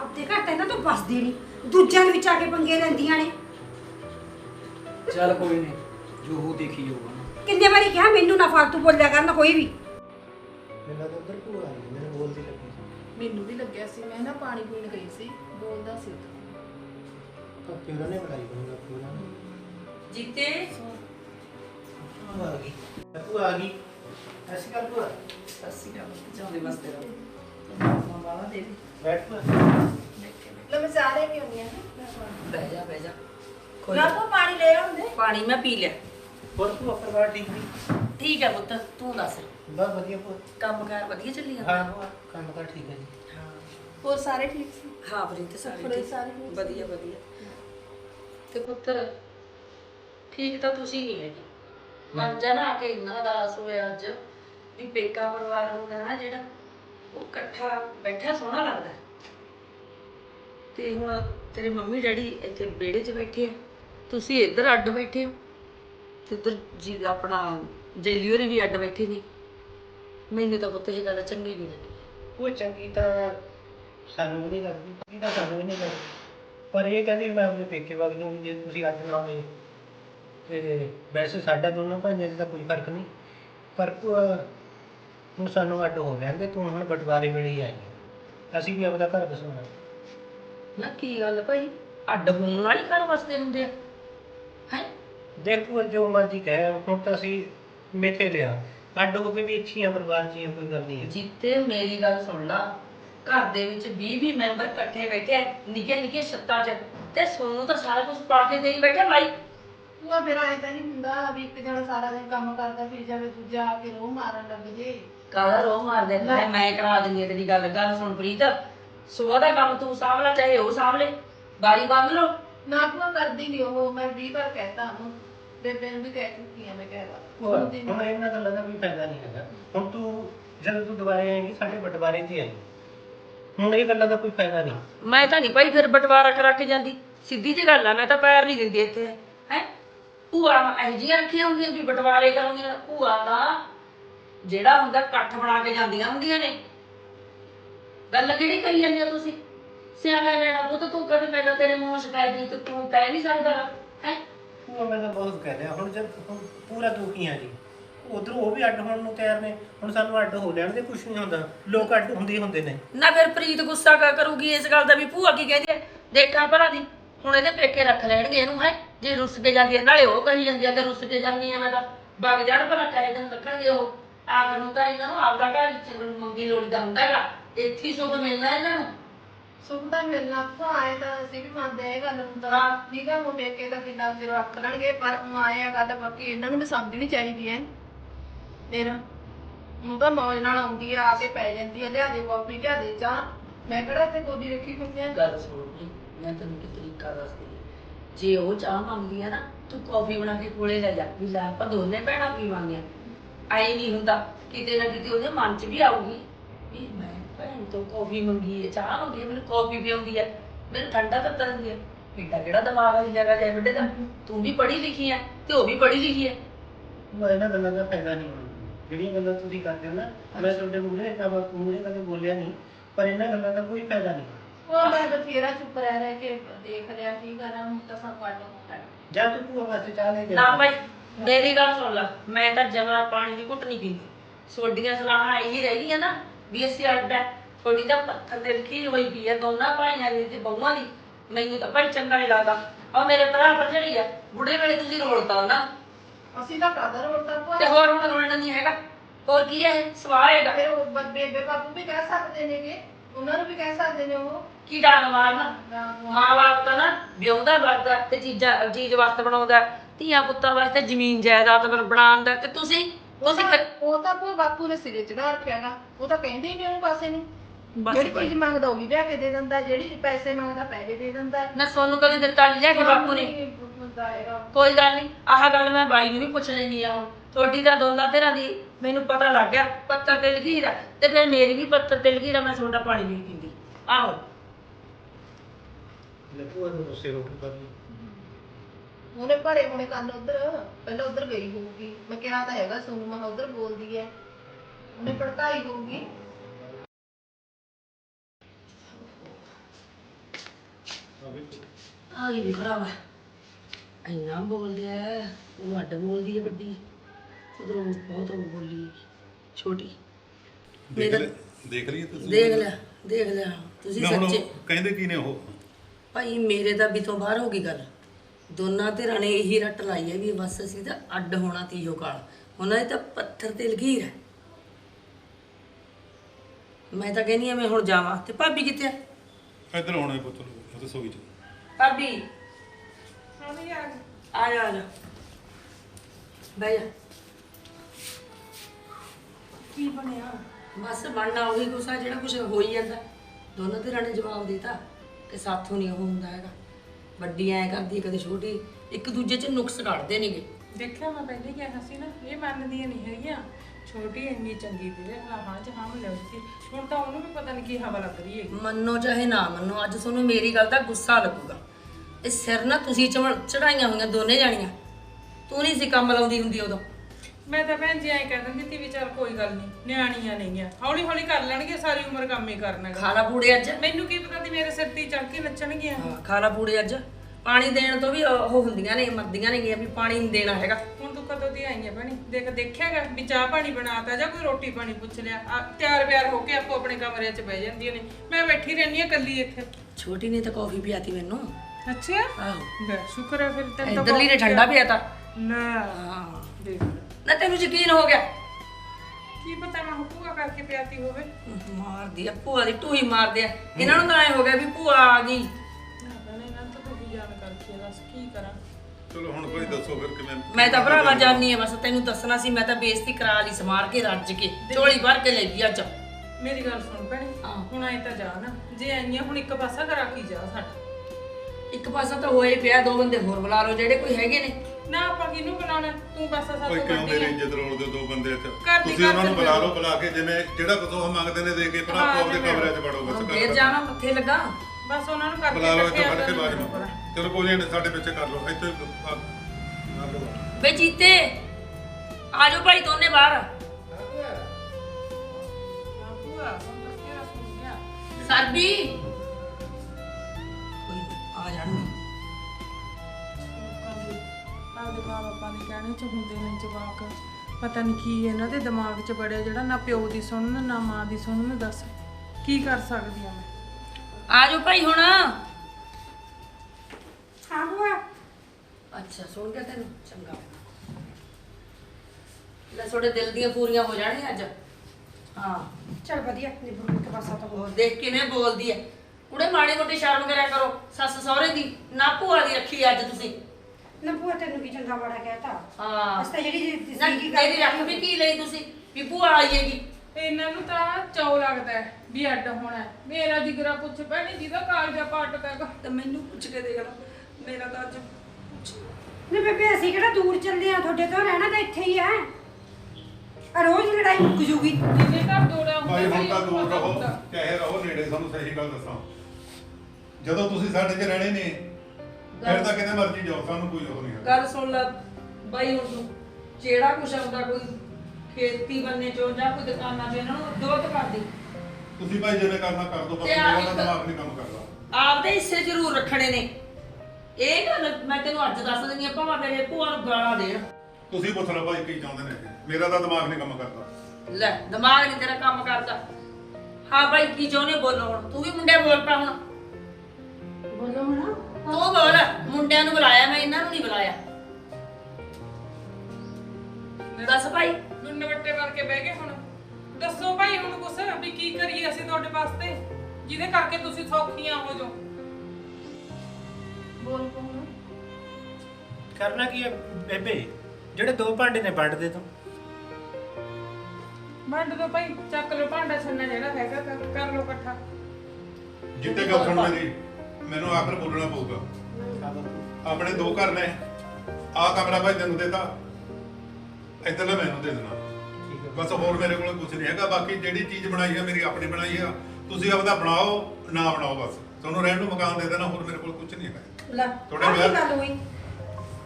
ਆਪਦੇ ਘਰ ਤਾਂ ਇਹਨਾਂ ਤੋਂ ਬਸਦੀ ਨਹੀਂ। ਦੂਜਿਆਂ ਦੇ ਵਿੱਚ ਆ ਕੇ ਪੰਗੇ ਲੈਂਦੀਆਂ ਨੇ। ਚੱਲ ਕੋਈ ਨਹੀਂ ਜੋ ਹੋ ਦੇਖੀ ਜਾਊਗਾ। ਨਾ ਕਿੰਨੇ ਵਾਰੀ ਕਿਹਾ ਮੈਨੂੰ ਨਾ ਫਾਲਤੂ ਬੋਲਿਆ ਕਰਨ ਕੋਈ ਵੀ। ਮੈਨੂੰ ਤਾਂ ਉਧਰ ਭੂਆ ਆ ਮੈਨੂੰ ਵੀ ਲੱਗਿਆ ਸੀ ਮੈਂ ਨਾ ਪਾਣੀ ਪੀਣ ਗਈ ਸੀ ਬੋਲਦਾ ਸੀ ਉਹ ਕਾਕੇ ਉਹਨਾਂ ਨੇ ਬੜਾਈ ਬਣੀ ਕਾਕੇ ਉਹਨਾਂ ਨੇ ਜੀਤੇ? ਭੂਆ ਆ ਗਈ? ਭੂਆ ਆ ਗਈ। ਐਸੀ ਕਰ ਭੂਆ। ਸੱਸੀ ਦਾ ਚਾਹੁੰਦੇ ਵਾਸਤੇ ਰਹੋ। ਮਾਮਾ ਦੇ ਬੈਠ ਭੂਆ। ਲੈ ਮੈਂ ਵਿਚਾਰੇ ਵੀ ਹੁੰਦੀਆਂ ਨੇ। ਬਹਿ ਜਾ ਬਹਿ ਜਾ। ਕੋਈ ਨਾ ਕੋ ਪਾਣੀ ਲੈ ਆਉਂਦੇ। ਪਾਣੀ ਮੈਂ ਪੀ ਲਿਆ। ਹੋਰ ਭੂਆ ਪਰਿਵਾਰ ਠੀਕ ਨਹੀਂ ਠੀਕ ਹੈ ਪੁੱਤ ਤੂੰ ਦੱਸ। ਬਸ ਵਧੀਆ ਭੂਆ ਕੰਮ ਕਾਰ ਵਧੀਆ ਚੱਲੀ ਜਾਂਦਾ? ਹਾਂ ਭੂਆ ਕੰਮ ਤਾਂ ਠੀਕ ਹੈ ਜੀ। ਹਾਂ। ਹੋਰ ਸਾਰੇ ਠੀਕ ਸੀ? ਹਾਂ ਪ੍ਰੀਤ ਸਾਰੇ ਫੁੱਫੜੇ ਠੀਕ ਸਾਰੇ ਠੀਕ ਸੀ? ਵਧੀਆ ਵਧੀਆ। ਤੇ ਪੁੱਤਰ ਠੀਕ ਤਾਂ ਤੁਸੀਂ ਹੈਗੇ ਮਨ ਜਾ। ਨਾ ਕੇ ਇੰਨਾ ਦਾਸ ਹੋਇਆ ਅੱਜ ਵੀ ਪੇਕਾ ਪਰਿਵਾਰ ਹੁੰਦਾ ਨਾ ਜਿਹੜਾ ਉਹ ਇਕੱਠਾ ਬੈਠਾ ਸੋਹਣਾ ਲੱਗਦਾ। ਤੇ ਹੁਣ ਤੇਰੇ ਮੰਮੀ ਡੈਡੀ ਇੱਥੇ ਵਿਹੜੇ 'ਚ ਬੈਠੇ ਆ। ਤੁਸੀਂ ਇੱਧਰ ਅੱਡ ਬੈਠੇ ਹੋ। ਤੇ ਇੱਧਰ ਜੀ ਆਪਣਾ ਜੇਲੀਓਰੇ ਵੀ ਅੱਡ ਬੈਠੇ ਨੇ। ਮੈਨੂੰ ਤਾਂ ਪੁੱਤ ਇਹ ਗੱਲ ਚੰਗੀ ਨਹੀਂ ਲੱਗੀ ਉਹ ਚੰਗੀ ਤਾਂ ਸਾਨੂੰ ਵੀ ਨਹੀਂ ਲੱਗਦੀ ਚੰਗੀ ਤਾਂ ਸਾਨੂੰ ਵੀ ਨਹੀਂ ਲੱਗਦੀ। ਪਰ ਇਹ ਕਹਿੰਦੀ ਮੈਂ ਆਪਣੇ ਪੇਕੇ ਵਗ ਨੂੰ ਜੇ ਤੁਸੀਂ ਅੱਜ ਨਾ ਤੇ ਵੈਸੇ ਸਾਡਾ ਦੋਨੋਂ ਭਾਈਆਂ ਦਾ ਕੋਈ ਫ਼ਰਕ ਨਹੀਂ। ਪਰ ਹੁਣ ਸਾਨੂੰ ਅੱਡ ਹੋ ਲੈਣਗੇ ਤੂੰ ਹੁਣ ਬਟਵਾਰੇ ਵੇਲੇ ਹੀ ਆਈ ਹੈ। ਅਸੀਂ ਵੀ ਆਪਦਾ ਘਰ ਬਸਾਉਣਾ ਨਾ ਕੀ ਗੱਲ ਭਾਈ? ਅੱਡ ਹੋਣ ਵਾਲੀ ਘਰ ਵਸਦੇ ਹੁੰਦੇ ਆ। ਹੈ? ਦੇਖ ਜੋ ਮਰਜ਼ੀ ਕਹੇ ਹੁਣ ਤਾਂ ਅਸੀਂ ਮੇਥੇ ਲਿਆ। ਕੇ ਵੀ ਅੱਛੀਆਂ ਪਰਿਵਾਰ ਚ ਕੋਈ ਗੱਲ ਨਹੀਂ ਹੈ ਜਿੱਤੇ ਮੇਰੀ ਗੱਲ ਸੁਣ ਲਾ। ਘਰ ਦੇ ਵਿੱਚ 20 20 ਮੈਂਬਰ ਇਕੱਠੇ ਬੈਠੇ ਆ ਨਿੱਕੇ ਨਿੱਕੇ ਛੱਤਾਂ 'ਚ। ਤੇ ਸੋਨੂੰ ਤਾਂ ਸਾਰਾ ਕੁਝ ਪਾ ਕੇ ਦੇਈ ਬੈਠੇ ਭਾਈ ਉਹ ਮੇਰਾ ਐ ਤਾਂ ਨਹੀਂ ਹੁੰਦਾ ਵੀ ਇੱਕ ਜਣਾ ਸਾਰਾ ਦਿਨ ਕੰਮ ਕਰਦਾ ਫਿਰ ਜਾਵੇ ਦੂਜਾ ਆ ਕੇ ਰੋਹ ਮਾਰਨ ਲੱਗ ਜੇ। ਕਾਹਦਾ ਰੋਹ ਮਾਰਦੇ ਨੇ? ਮੈਂ ਕਰਾ ਦਿੰਦੀ ਆ ਤੇਰੀ ਗੱਲ। ਗੱਲ ਸੁਣ ਪ੍ਰੀਤ। ਸਵੇਰ ਦਾ ਕੰਮ ਤੂੰ ਸਾਂਭ ਲੈ ਚਾਹੇ ਉਹ ਲੈ। ਬਾਰੀ ਬੰਦ ਲੋ ਨਾ ਭੂਆ ਕਰਦੀ ਨਹੀਂ ਉਹ ਮੈਂ 20 ਵਾਰ ਕਹਿਤਾ ਉਹਨੂੰ। ਬੇਬੇ ਨੂੰ ਵੀ ਕਹਿ ਚੁੱਕੀ ਆ ਮੈਂ ਕਹਿਦਾ ਭੂਆ, ਹੁਣ ਇਹਨਾਂ ਗੱਲਾਂ ਦਾ ਕੋਈ ਫਾਇਦਾ ਨਹੀਂ ਹੈਗਾ। ਹੁਣ ਤੂੰ ਜਦੋਂ ਤੂੰ ਦੁਬਾਰੇ ਆਏਂਗੀ ਸਾਡੇ ਬਟਵਾਰੇ 'ਚ ਹੀ ਆਈ ਹੁਣ ਇਹ ਗੱਲਾਂ ਦਾ ਕੋਈ ਫਾਇਦਾ ਨਹੀਂ। ਮੈਂ ਤਾਂ ਨਹੀਂ ਭਾਈ ਫਿਰ ਬਟਵਾਰਾ ਕਰਾ ਕੇ ਜਾਂਦੀ। ਸਿੱਧੀ ਜੀ ਗੱਲ ਆ ਮੈਂ ਤਾਂ ਪੈਰ ਨਹੀਂ ਦਿੰਦੀ ਇੱਥੇ। ਹੈ? ਭੂਆ ਇਹ ਜਿਹੀਆਂ ਰੱਖੀਆਂ ਹੁੰਦੀਆਂ ਵੀ ਬਟਵਾਰੇ ਕਰੂੰਗੀਆਂ ਭੂਆ ਦਾ ਜਿਹੜਾ ਹੁੰਦਾ ਇਕੱਠ ਬਣਾ ਕੇ ਜਾਂਦੀਆਂ ਹੁੰਦੀਆਂ ਨੇ। ਗੱਲ ਕਿਹੜੀ ਕਰੀ ਜਾਂਦੇ ਹੋ ਤੁਸੀਂ? ਸਿਆਣਾ ਲੈਣਾ ਉਹ ਤਾਂ ਤੂੰ ਕਦੇ ਮੈਨੂੰ ਤੇਰੇ ਮੂੰਹ ਸ਼ਿਕਾਇਤ ਨਹੀਂ ਤੇ ਤੂੰ ਕਹਿ ਨਹੀਂ ਸਕਦਾ। ਹੈ? ਉਹ ਮੈਂ ਤਾਂ ਬਹੁਤ ਕਹਿ ਲਿਆ ਹੁਣ ਜਦ ਹੁਣ ਪੂਰਾ ਦੁਖੀ ਆ ਜੀ। ਉਧਰੋਂ ਉਹ ਵੀ ਅੱਡ ਹੋਣ ਨੂੰ ਤਿਆਰ ਨੇ। ਹੁਣ ਸਾਨੂੰ ਅੱਡ ਹੋ ਲੈਣ ਦੇ ਕੁਝ ਨਹੀਂ ਹੁੰਦਾ। ਲੋਕ ਅੱਡ ਹੁੰਦੇ ਹੀ ਹੁੰਦੇ ਨੇ। ਨਾ ਫਿਰ ਪ੍ਰੀਤ ਗੁੱਸਾ ਕਰ ਕਰੂਗੀ ਇਸ ਗੱਲ ਦਾ ਵੀ। ਭੂਆ ਕੀ ਕਹਿੰਦੀ ਹੈ? ਦੇਖਾਂ ਭਰਾ ਦੀ, ਹੁਣ ਇਹਦੇ ਪੇਕੇ ਰੱਖ ਲੈਣਗੇ ਇਹਨੂੰ ਹੈ। ਜੇ ਰੁੱਸ ਕੇ ਜਾਂਦੀ ਹੈ, ਨਾਲੇ ਉਹ ਕਹੀ ਜਾਂਦੀ ਹੈ ਤੇ ਰੁੱਸ ਕੇ ਜਾਂਦੀ ਹੈ ਮੈਂ ਤਾਂ। ਵਗ ਜਾਣ ਭਲਾ ਕਹੇ ਦਿਨ ਰੱਖਣਗੇ ਉਹ। ਆਖਰ ਨੂੰ ਤਾਂ ਇਹਨਾਂ ਨੂੰ ਆਪਦਾ ਘਰ ਵਿੱਚ ਮੰਗੀ ਲੋੜਦਾ ਹੁੰਦਾ ਹੈਗਾ। ਇੱਥੇ ਹੀ ਸੁੱਖ ਮਿਲਣਾ ਇਹਨਾਂ ਨੂੰ। ਸੁਖ ਮਿਲਣਾ ਭੂਆ ਆਏ ਤਾਂ ਅਸੀਂ ਵੀ ਮੰਨਦੇ ਇਹ ਗੱਲ ਨੂੰ ਤਾਂ ਹਾਂ। ਠੀਕ ਪੇਕੇ ਤਾਂ ਕਿੰਨਾ ਚਿਰ ਰੱਖ ਲੈਣਗੇ ਪਰ ਉਹ ਆਏ ਆ ਗੱਲ ਬਾਕੀ ਇਹਨਾਂ ਨੂੰ ਵੀ ਸਮਝਣੀ ਚਾਹੀਦੀ ਹੈ ਫਿਰ ਉਹ ਤਾਂ ਮੌਜ ਨਾਲ ਆਉਂਦੀ ਆ ਆ ਕੇ ਪੈ ਜਾਂਦੀ ਆ, ਲਿਆ ਦੇ ਕਾਫੀ ਲਿਆ ਦੇ ਚਾਹ ਮੈਂ ਕਿਹੜਾ ਤੇ ਗੋਦੀ ਰੱਖੀ ਹੋਈ ਆ ਗੱਲ ਸੁਣ ਲਈ ਮੈਂ ਤੈਨੂੰ ਕੀ ਤਰੀਕਾ ਦੱਸਦੀ ਹਾਂ। ਜੇ ਉਹ ਚਾਹ ਮੰਗਦੀ ਆ ਨਾ, ਤੂੰ ਕੌਫੀ ਬਣਾ ਕੇ ਕੋਲੇ ਲੈ ਜਾ, ਵੀ ਲੈ ਆਪਾਂ ਦੋਨੇ ਭੈਣਾਂ ਪੀਵਾਂਗੇ ਆਈ ਨਹੀਂ ਹੁੰਦਾ, ਕਿਤੇ ਨਾ ਕਿਤੇ ਉਹਦੇ ਮਨ 'ਚ ਵੀ ਆਊਗੀ, ਵੀ ਮੈਂ ਭੈਣ ਤੋਂ ਕੌਫੀ ਮੰਗੀ ਹੈ ਚਾਹ ਮੰਗੀ ਹੈ ਮੈਨੂੰ ਕੌਫੀ ਪਿਆਉਂਦੀ ਹੈ ਮੈਨੂੰ ਠੰਡਾ ਤਾਂ ਦਿੰਦੀ ਹੈ ਬੇਟਾ ਕਿਹੜਾ ਦਿਮਾਗ ਵਾਲੀ ਜਗ੍ਹਾ ਜਾਏ ਬੇਟੇ ਦਾ? ਤੂੰ ਵੀ ਪੜ੍ਹੀ ਲਿਖੀ ਹੈ ਤੇ ਉਹ ਵੀ ਪੜ੍ਹੀ ਲਿਖੀ ਹੈ ਉਹ ਇਹਨਾਂ ਗੱਲਾਂ ਦਾ ਫਾਇਦਾ ਨਹੀਂ ਹੋਣਾ ਜਿਹੜੀਆਂ ਗੱਲਾਂ ਤੁਸੀਂ ਕਰਦੇ ਹੋ ਨਾ ਮੈਂ ਤੁਹਾਡੇ ਮੂਹਰੇ ਕਦੇ ਮੂਹਰੇ ਕਦੇ ਬੋਲਿਆ ਨਹੀਂ ਪਰ ਇਹਨਾਂ ਗੱਲਾਂ ਦਾ ਕੋਈ ਫਾਇਦਾ ਨਹੀਂ ਉਹ ਮੈਂ ਬਥੇਰਾ ਚੁੱਪ ਰਹਿ ਰਹਿ ਕੇ ਦੇਖ ਲਿਆ ਕੀ ਕਰਾਂ ਹੁਣ ਤਾਂ ਸਭ ਵੱਡ ਹੁੰਦਾ ਜਾਂ ਤੂੰ ਭੂਆ ਵਾਸਤੇ ਚਾਹ ਲੈ ਕੇ ਨਾ ਆ। ਭਾਈ ਮੇਰੀ ਗੱਲ ਸੁਣ ਲੈ ਮੈਂ ਤਾਂ ਜਮਾ ਪਾਣੀ ਦੀ ਘੁੱਟ ਨਹੀਂ ਪੀਂਦੀ। ਸੋਡੀਆਂ ਸਲਾਹਾਂ ਇਹੀ ਰਹਿ ਗਈਆਂ ਨਾ ਵੀ ਅਸੀਂ ਅੱਡਾ ਥੋੜੀ ਤਾਂ ਪੱਥਰ ਦੇ ਰਖੀ ਹੋਈ ਪਈ ਹੈ ਦੋਨਾਂ ਭਾਈਆਂ ਦੀ ਤੇ ਬਹੂਆਂ ਦੀ। ਮੈਨੂੰ ਤਾਂ ਭਾਈ ਚੰਗਾ ਨਹੀਂ ਲੱਗਦਾ। ਆ ਮੇਰੇ ਭਰਾ ਭਰਜੜੀ ਆ ਬੁੜੇ ਵੇਲੇ ਤੁਸੀਂ ਰੋਲਤਾ ਨਾ। ਅਸੀਂ ਤਾਂ ਕਾਦਰ ਵਰਤਾ ਭੂਆ? ਤੇ ਹੋਰ ਹੁਣ ਰੋਲਣਾ ਨਹੀਂ ਹੈਗਾ। ਹੋਰ ਕੀ ਹੈ? ਸਵਾਲ ਹੈਗਾ। ਫਿਰ ਉਹ ਬ- ਬੇਬੇ ਬਾਪੂ ਵੀ ਕਹਿ ਸਕਦੇ ਨੇਗੇ। ਉਹਨਾਂ ਨੂੰ ਵੀ ਕਹਿ ਸਕਦੇ ਨੇ ਉਹ। ਕੀ ਡਾਂਗ ਮਾਰਨਾ? ਨਾ, ਮਾਂ ਬਾਪ ਤਾਂ ਨਾ ਵਿਆਹੁੰਦਾ ਵਰਦਾ ਤੇ ਚੀਜ਼ਾਂ ਚੀਜ਼ ਵਸਤ ਬਣਾਉਂਦਾ। ਧੀਆਂ ਪੁੱਤਾਂ ਵਾਸਤੇ ਜ਼ਮੀਨ ਜਾਇਦਾਦ ਬਣ- ਬਣਾਉਂਦਾ ਤੇ ਤੁਸੀਂ ਉਹ ਤੁਸੀਂ ਤਾਂ ਉਹ ਤਾਂ ਬਾਪੂ ਨੇ ਸਿਰੇ ਚੜਾ ਰੱਖਿਆਗਾ ਉਹ ਤਾਂ ਕਹਿੰਦੇ ਹੀ ਨਹੀਂ ਉਹਨੂੰ ਪਾਸੇ ਨਹੀਂ ਬਸ ਜਿਹੜੀ ਚੀਜ਼ ਮੰਗਦਾ ਉਹ ਵੀ ਲਿਆ ਕੇ ਦੇ ਦਿੰਦਾ ਜਿਹੜੀ ਪੈਸੇ ਮੰਗਦਾ ਪੈਸੇ ਦੇ ਦਿੰਦਾ। ਨਾ ਸੋਨੂੰ ਕਦੇ ਦਿੱਤਾ ਨਹੀਂ ਲਿਆ ਕੇ ਬਾਪੂ ਨੇ? ਹੁੰਦਾ ਹੈਗਾ। ਕੋਈ ਗੱਲ ਨਹੀਂ ਆਹ ਗੱਲ ਮੈਂ ਬਾਈ ਨੂੰ ਵੀ ਪੁੱਛ ਲੈਣੀ ਆ ਹੁਣ। ਤੁਹਾਡੀ ਤਾਂ ਦੋਨਾਂ ਤੇਰਾਂ ਦੀ ਮੈਨੂੰ ਪਤਾ ਲੱਗ ਗਿਆ ਪੱਤਰ ਤੇ ਲਗੀਰ ਆ ਤੇ ਫਿਰ ਮੇਰੀ ਵੀ ਪੱਤਰ ਤੇ ਲਗੀਰ ਆ ਮੈਂ ਤੁਹਾਡਾ ਪਾਣੀ ਨਹੀਂ ਪੀਂਦੀ। ਆਹੋ। ਲੈ ਭੂਆ ਨੂੰ ਹੋ ਕੇ ਕਰ ਉਹਨੇ ਭਰੇ ਹੋਣੇ ਕੰਨ ਉਧਰ ਪਹਿਲਾਂ ਉਧਰ ਗਈ ਹੋਊਗੀ। ਮੈਂ ਕਿਹਾ ਤਾਂ ਹੈਗਾ ਸੋਨੂੰ ਮੈਂ ਉਧਰ ਬੋਲਦੀ ਐ ਉਹਨੇ ਭੜਕਾਈ ਹੋਊਗੀ। ਆ ਗਈ ਖਰਾਬ ਇੰਨਾ ਬੋਲਦੇ ਆ ਉਹ ਅੱਡ ਬੋਲਦੀ ਹੈ ਵੱਡੀ। ਉਧਰੋਂ ਬਹੁਤ ਉਹ ਬੋਲੀ ਛੋਟੀ। ਦੇਖ ਲੈ ਦੇਖ ਲਈ ਤੁਸੀਂ। ਦੇਖ ਲਿਆ ਦੇਖ ਲਿਆ ਤੁਸੀਂ ਨਾ ਹੁਣ ਉਹ ਸੱਚੇ। ਕਹਿੰਦੇ ਕੀ ਨੇ ਉਹ? ਭਾਈ ਮੇਰੇ ਤਾਂ ਵੀ ਤੋਂ ਬਾਹਰ ਹੋ ਗਈ ਗੱਲ। ਦੋਨਾਂ ਧਿਰਾਂ ਨੇ ਇਹੀ ਰੱਟ ਲਾਈ ਹੈ ਵੀ ਬਸ ਅਸੀਂ ਤਾਂ ਅੱਡ ਹੋਣਾ ਤੀਜੋ ਕਾਲ। ਉਹਨਾਂ ਦੀ ਤਾਂ ਪੱਥਰ ਤੇ ਲਕੀਰ ਹੈ ਮੈਂ ਤਾਂ ਕਹਿੰਦੀ ਆ ਮੈਂ ਹੁਣ ਜਾਵਾਂ। ਤੇ ਭਾਬੀ ਕਿੱਥੇ ਆ? ਇੱਧਰ ਆਉਣਾ ਪੁੱਤ। ਨੂੰ ਉਹ ਤਾਂ ਸੋਈ ਚ ਭਾਬੀ। ਹਾਂ ਵੀ ਆ ਗਈ। ਆ ਜਾ ਆ ਜਾ। ਬਹਿ ਜਾ। ਕੀ ਬਣਿਆ? ਬਸ ਬਣਨਾ ਉਹੀ ਜਿਹੜਾ ਕੁਛ ਹੋ ਹੀ ਜਾਂਦਾ। ਦੋਨੋਂ ਧਿਰਾਂ ਨੇ ਜਵਾਬ ਦਿੱਤਾ ਕਿ ਸਾਥੋਂ ਨਹੀਂ ਉਹ ਹੁੰਦਾ ਹੈਗਾ। ਵੱਡੀ ਐ ਕਰਦੀ ਕਦੇ ਛੋਟੀ। ਇੱਕ ਦੂਜੇ 'ਚ ਨੁਕਸ ਕੱਢਦੇ ਨੇਗੇ। ਦੇਖਿਆ ਮੈਂ ਪਹਿਲੇ ਕਿਹਾ ਸੀ ਨਾ ਇਹ ਮੰਨਦੀਆਂ ਨਹੀਂ ਹੈਗੀਆਂ। ਛੋਟੀ ਇੰਨੀ ਚੰਗੀ ਤੇ ਹਾਂ ਹਾਂ ਚ ਹਾਂ ਮਿਲਦੀ ਹੁਣ ਤਾਂ ਉਹਨੂੰ ਵੀ ਪਤਾ ਨਹੀਂ ਕੀ ਹਵਾ ਲੱਗ ਰਹੀ ਹੈਗੀ। ਮੰਨੋ ਚਾਹੇ ਨਾ ਮੰਨੋ ਅੱਜ ਤੁਹਾਨੂੰ ਮੇਰੀ ਗੱਲ ਦਾ ਗੁੱਸਾ ਲੱਗੂਗਾ। ਇਹ ਸਿਰ ਨਾ ਤੁਸੀਂ ਚੜਾਈਆਂ ਹੋਈਆਂ ਦੋਨੇ ਜਾਣੀਆਂ। ਤੂੰ ਨਹੀਂ ਸੀ ਕੰਮ ਲਾਉਂਦੀ ਹੁੰਦੀ ਉਦੋਂ। ਮੈਂ ਤਾਂ ਭੈਣ ਜੀ ਐਂ ਕਹਿ ਦਿੰਦੀ ਤੀ ਵੀ ਚੱਲ ਕੋਈ ਗੱਲ ਨਹੀਂ ਨਿਆਣੀਆਂ ਨਹੀਂਆਂ ਹੌਲੀ ਹੌਲੀ ਕਰ ਲੈਣਗੇ ਸਾਰੀ ਉਮਰ ਕੰਮ ਹੀ ਕਰਨਾ ਗਾ। ਖਾਲਾ ਪੂੜੇ ਅੱਜ? ਮੈਨੂੰ ਕੀ ਪਤਾ ਤੀ ਮੇਰੇ ਸਿਰ ਤੇ ਚੜ ਕੇ ਨੱਚਣਗੀਆਂ। ਹਾਂ, ਖਾਲਾ ਪੂੜੇ ਅੱਜ? ਪਾਣੀ ਦੇਣ ਤੋਂ ਵੀ ਉਹ ਹੁੰਦੀਆਂ ਨੇ ਮਰਦੀਆਂ ਨੇ ਵੀ ਪਾਣੀ ਨਹੀਂ ਦੇਣਾ ਹੈਗਾ। ਹੁਣ ਤੂੰ ਕਦੋਂ ਦੀ ਆਈ ਹੈ ਭੈਣੀ? ਦੇਖ ਦੇਖਿਆਗਾ ਵੀ ਚਾਹ ਪਾਣੀ ਬਣਾਤਾ ਜਾਂ ਕੋਈ ਰੋਟੀ ਪਾਣੀ ਪੁੱਛ ਲਿਆ। ਆ, ਤਿਆਰ ਬਿਆਰ ਹੋ ਕੇ ਆਪੋ ਆਪਣੇ ਕਮਰੇ 'ਚ ਬਹਿ ਜਾਂਦੀਆਂ ਨੇ। ਮੈਂ ਬੈਠੀ ਰਹਿੰਦੀ ਆ ਇਕੱਲੀ ਇੱਥੇ। ਛੋਟੀ ਨੇ ਤਾਂ ਕਾਫੀ ਪਿਆਤੀ ਮੈਨੂੰ। ਅੱਛਾ? ਆਹੋ। ਲੈ ਸ਼ੁਕਰ ਹੈ ਫਿਰ ਤੈਨੂੰ ਤਾਂ ਇਧਰਲੀ ਨੇ ਠੰਡਾ ਪਿਆਤਾ। ਨਾ ਹਾਂ। ਦੇਖ ਨਾ ਤੈਨੂੰ ਯਕੀਨ ਹੋ ਗਿਆ? ਕੀ ਪਤਾ ਮੈਂ ਹੁਕੂਗਾ ਕਰਕੇ ਪਿਆਤੀ ਹੋਵੇ। ਮਾਰਦੀ ਆ ਭੂਆ ਦੀ ਟੂਹੀ ਮਾਰਦੇ ਆ। ਇਹਨਾਂ ਨੂੰ ਤਾਂ ਐ ਹੋ ਗਿਆ ਵੀ ਭੂਆ ਆ ਗਈ। ਦੱਸ ਕੀ ਕਰਾਂ? ਚਲੋ ਹੁਣ ਕੋਈ ਦੱਸੋ ਫਿਰ ਕਿਵੇਂ ਮੈਂ ਤਾਂ ਭਰਾਵਾ ਜਾਣੀ ਆ ਬਸ ਤੈਨੂੰ ਦੱਸਣਾ ਸੀ ਮੈਂ ਤਾਂ ਬੇਇੱਜ਼ਤੀ ਕਰਾ ਲਈ ਸਮਾਰ ਕੇ ਰੱਜ ਕੇ ਝੋਲੀ ਭਰ ਕੇ ਲੈ ਗਈ ਅੱਜ। ਮੇਰੀ ਗੱਲ ਸੁਣ ਭੈਣੇ ਹਾਂ। ਹੁਣ ਆਈ ਤਾਂ ਜਾ ਨਾ ਜੇ ਆਈਆਂ ਹੁਣ ਇੱਕ ਪਾਸਾ ਕਰਾ ਕੇ ਜਾ ਸਾਡਾ। ਇੱਕ ਪਾਸਾ ਤਾਂ ਹੋਏ ਪਿਆ ਦੋ ਬੰਦੇ ਹੋਰ ਬੁਲਾ ਲਓ ਜਿਹੜੇ ਕੋਈ ਹੈਗੇ ਨੇ। ਨਾ ਆਪਾਂ ਕਿਹਨੂੰ ਬੁਲਾਣਾ ਤੂੰ ਪਾਸਾ ਕੋਈ ਸਾਥੋਂ ਕਿਉਂ ਕੱਢੀ ਮੇਰੀ ਹੈ ਇੱਜ਼ਤ ਰੋਲ ਦੇ ਦੋ ਬੰਦੇ ਚ ਘਰ ਦੀ ਤੁਸੀਂ ਉਹਨਾਂ ਨੂੰ ਬੁਲਾ ਲਓ ਬੁਲਾ ਕੇ ਜਿਵੇਂ ਜਿਹੜਾ ਕੁਝ ਉਹ ਮੰਗਦੇ ਨੇ ਦੇ ਕੇ ਭਰਾ ਆਪੋ ਆਪਣੇ ਜਿਵੇਂ। ਕਮਰੇ 'ਚ ਵੜੋ ਬਸ ਹੁਣ ਕਰ ਫੇਰ ਜਾਵਾਂ ਮੱਥੇ ਲੱਗਾ। ਬਸ ਉਹਨਾਂ ਨੂੰ ਕਰਕੇ ਬੁਲਾ ਲਓ ਇੱਥੇ ਇਕੱਠੇ ਫੜ ਕੇ ਬਾਜ ਜਾਣਾ। ਚਲੋ ਕੋਈ ਨਹੀਂ ਸਾਡੇ ਪਿੱਛੇ ਕਰ ਲਓ ਇੱਥੇ ਆ- ਆ ਲਓ। ਵੇ ਜੀਤੇ ਆਜੋ ਭਾਈ ਦੋਨੇ ਬਾਹਰ। ਸਰਬੀ। ਕੋਈ ਨੀ, ਆ ਜਾਣਗੇ। ਲੋਕਾਂ ਦੇ ਆਪਦੇ ਮਾਂ ਬਾਪਾਂ ਦੇ ਕਹਿਣੇ ਚ ਹੁੰਦੇ ਨੇ ਜਵਾਕ। ਪਤਾ ਨਹੀਂ ਕੀ ਇਹਨਾਂ ਦੇ ਦਿਮਾਗ 'ਚ ਬੜਿਆ ਜਿਹੜਾ ਨਾ ਪਿਓ ਦੀ ਸੁਣਨ ਨਾ ਮਾਂ ਦੀ ਸੁਣਨ ਦੱਸ। ਕੀ ਕਰ ਸਕਦੀ ਆ ਮੈਂ? ਆਜੋ ਭਾਈ ਹੁਣ। ਹਾਂ ਭੂਆ ਅੱਛਾ ਸੁਣ ਗਿਆ ਤੈਨੂੰ ਚੰਗਾ ਲੈ ਤੁਹਾਡੇ ਦਿਲ ਦੀਆਂ ਪੂਰੀਆਂ ਹੋ ਜਾਣਗੀਆਂ ਅੱਜ। ਹਾਂ ਚਲ ਵਧੀਆ ਨਿਬਰੂ ਇੱਕ ਪਾਸਾ ਤਾਂ ਉਹ ਦੇਖ ਕਿਵੇਂ ਬੋਲਦੀ ਹੈ ਕੁੜੇ ਮਾੜੀ ਮੋਟੀ ਸ਼ਰਮ ਕਰਿਆ ਕਰੋ ਸੱਸ ਸਹੁਰੇ ਦੀ ਨਾ ਭੂਆ ਦੀ ਰੱਖੀ ਅੱਜ ਤੁਸੀਂ। ਨਾ ਭੂਆ ਤੈਨੂੰ ਕੀ ਚੰਗਾ ਮਾੜਾ ਕਹਿਤਾ? ਹਾਂ। ਅਸਤਾ ਜਿਹੜੀ ਨਾ ਸੀ ਮੇਰੀ ਰੱਖ ਵੀ ਕੀ ਲਈ ਤੁਸੀਂ? ਵੀ ਭੂਆ ਆਈਏਗੀ ਇਹਨਾਂ ਨੂੰ ਤਾਂ ਚਾਉ ਲੱਗਦਾ ਹੈ ਵੀ ਅੱਡ ਹੋਣਾ ਹੈ। ਮੇਰਾ ਜਿਗਰਾ ਪੁੱਛ ਪੈਣੀ ਜਿਹਦਾ ਕਾਲਜਾ ਪੱਟਦਾ ਹੈਗਾ। ਤੇ ਮੈਨੂੰ ਪੁੱਛ ਕੇ ਦੇਖ ਲੈ ਮੇਰਾ ਤਾਂ ਅੱਜ ਨਾ ਬੇਬੇ ਅਸੀਂ ਕਿਹੜਾ ਦੂਰ ਚੱਲੇ ਆ? ਤੁਹਾਡੇ ਤੋਂ ਰਹਿਣਾ ਤਾਂ ਇੱਥੇ ਹੀ ਆ। ਆ ਰੋਜ਼ ਲੜਾਈ ਮੁੱਕ ਜੂਗੀ। ਜਿਹਨੇ ਘਰ ਦੋੜਿਆ ਹੁੰਦਾ ਭਾਈ ਹੁਣ ਤਾਂ ਦੂਰ ਰਹੋ। ਚਾਹੇ ਰਹੋ ਨੇੜੇ ਤੁਹਾਨੂੰ ਸਹੀ ਗੱਲ ਦੱਸਾਂ। ਜਦੋਂ ਤੁਸੀਂ ਸਾਡੇ 'ਚ ਰਹਿਣੇ ਨੇ ਫਿਰ ਤਾਂ ਕਿਤੇ ਮਰਜ਼ੀ ਜਾਓ ਸਾਨੂੰ ਕੋਈ ਉਹ ਨਹੀਂ ਹੈ ਗੱਲ ਸੁਣ ਲੈ ਬਾਈ ਹੁਣ ਤੂੰ ਜਿਹੜਾ ਕੁਛ ਆਉਂਦਾ ਕੋਈ ਖੇਤੀ ਬੰਨੇ ਚੋਂ ਜਾਂ ਕੋਈ ਦੁਕਾਨਾਂ ਚੋਂ ਇਹਨਾਂ ਨੂੰ ਦੋਤ ਕਰਦੀ ਤੁਸੀਂ ਭਾਈ ਜਿਵੇਂ ਕਰਨਾ ਕਰ ਦੋ ਬਸ ਤੇ ਆ ਮੇਰਾ ਇੱਕ- ਤਾਂ ਦਿਮਾਗ ਨਹੀਂ ਕੰਮ ਕਰਦਾ। ਆਪਦੇ ਹਿੱਸੇ ਜ਼ਰੂਰ ਰੱਖਣੇ ਨੇ। ਇਹ ਗੱਲ ਮੈਂ ਤੈਨੂੰ ਅੱਜ ਦੱਸ ਦਿੰਦੀ ਆ ਭਾਵੇਂ ਮੇਰੇ ਭੂਆ ਨੂੰ ਗਾਲਾਂ ਦੇਣ। ਤੁਸੀਂ ਪੁੱਛ ਲਓ ਭਾਈ ਕੀ ਚਾਹੁੰਦੇ ਨੇ ਇਹ। ਮੇਰਾ ਤਾਂ ਦਿਮਾਗ ਨਹੀਂ ਕੰਮ ਕਰਦਾ। ਲੈ ਦਿਮਾਗ ਨਹੀਂ ਤੇਰਾ ਕੰਮ ਕਰਦਾ। ਹਾਂ ਭਾਈ ਕੀ ਚਾਹੁੰਦੇ ਬੋਲੋ ਹੁਣ। ਤੂੰ ਵੀ ਮੁੰਡੇ ਬੋਲ ਪਾ ਹੁਣ। ਬੋਲੋ ਹੁਣ। ਤੂੰ ਬੋਲ। ਮੁੰਡਿਆਂ ਨੂੰ ਬੁਲਾਇਆ ਮੈਂ ਇਹਨਾਂ ਨੂੰ ਨਹੀਂ ਬੁਲਾਇਆ। ਦੱਸ ਭਾਈ। ਮੈਨੂੰ ਵੱਟੇ ਮਾਰ ਕੇ ਬਹਿ ਗਏ ਹੁਣ। ਦੱਸੋ ਭਾਈ ਹੁਣ ਕੁਛ ਵੀ ਕੀ ਕਰੀਏ ਅਸੀਂ ਤੁਹਾਡੇ ਵਾਸਤੇ? ਜਿਹਦੇ ਕਰਕੇ ਤੁਸੀਂ ਸੌਖੀਆਂ ਹੋ ਜਾਓ। ਬੋਲ ਕਰਨਾ ਕੀ ਹੈ ਬੇਬੇ? ਜਿਹੜੇ ਦੋ ਭਾਂਡੇ ਨੇ ਵੰਡ ਦੇ ਤੂੰ। ਵੰਡ ਦੋ ਭਾਈ ਚੱਕ ਲਓ ਭਾਂਡਾ ਛੰਨਾ ਜਿਹੜਾ ਹੈਗਾ ਕਰ- ਕਰ ਲਓ ਇਕੱਠਾ। ਜਿੱਤੇ ਗੱਲ ਸੁਣ ਮੇਰੀ ਮੈਨੂੰ ਆਖਰ ਬੋਲਣਾ ਪਊਗਾ। ਆਪਣੇ ਦੋ ਘਰ ਨੇ ਆਹ ਕਮਰਾ ਭਾਈ ਤੈਨੂੰ ਦੇਤਾ। ਇੱਧਰਲਾ ਮੈਨੂੰ ਦੇ ਦੇਣਾ। ਠੀਕ ਹੈ। ਬਸ ਹੋਰ ਮੇਰੇ ਕੋਲ ਕੁਝ ਨਹੀਂ ਹੈਗਾ ਬਾਕੀ ਜਿਹੜੀ ਚੀਜ਼ ਬਣਾਈ ਹੈ ਮੇਰੀ ਆਪਣੀ ਬਣਾਈ ਆ ਤੁਸੀਂ ਆਪਦਾ ਬਣਾਓ ਨਾ ਬਣਾਓ ਬਸ। ਤੁਹਾਨੂੰ ਰਹਿਣ ਨੂੰ ਮਕਾਨ ਦੇ ਦੇਣਾ ਹੋਰ ਮੇਰੇ ਕੋਲ ਕੁਝ ਨਹੀਂ ਹੈਗਾ। ਲੈ ਤੁਹਾਡੇ ਆਹ ਕੀ ਵਿਆਹ- ਗੱਲ ਹੋਈ?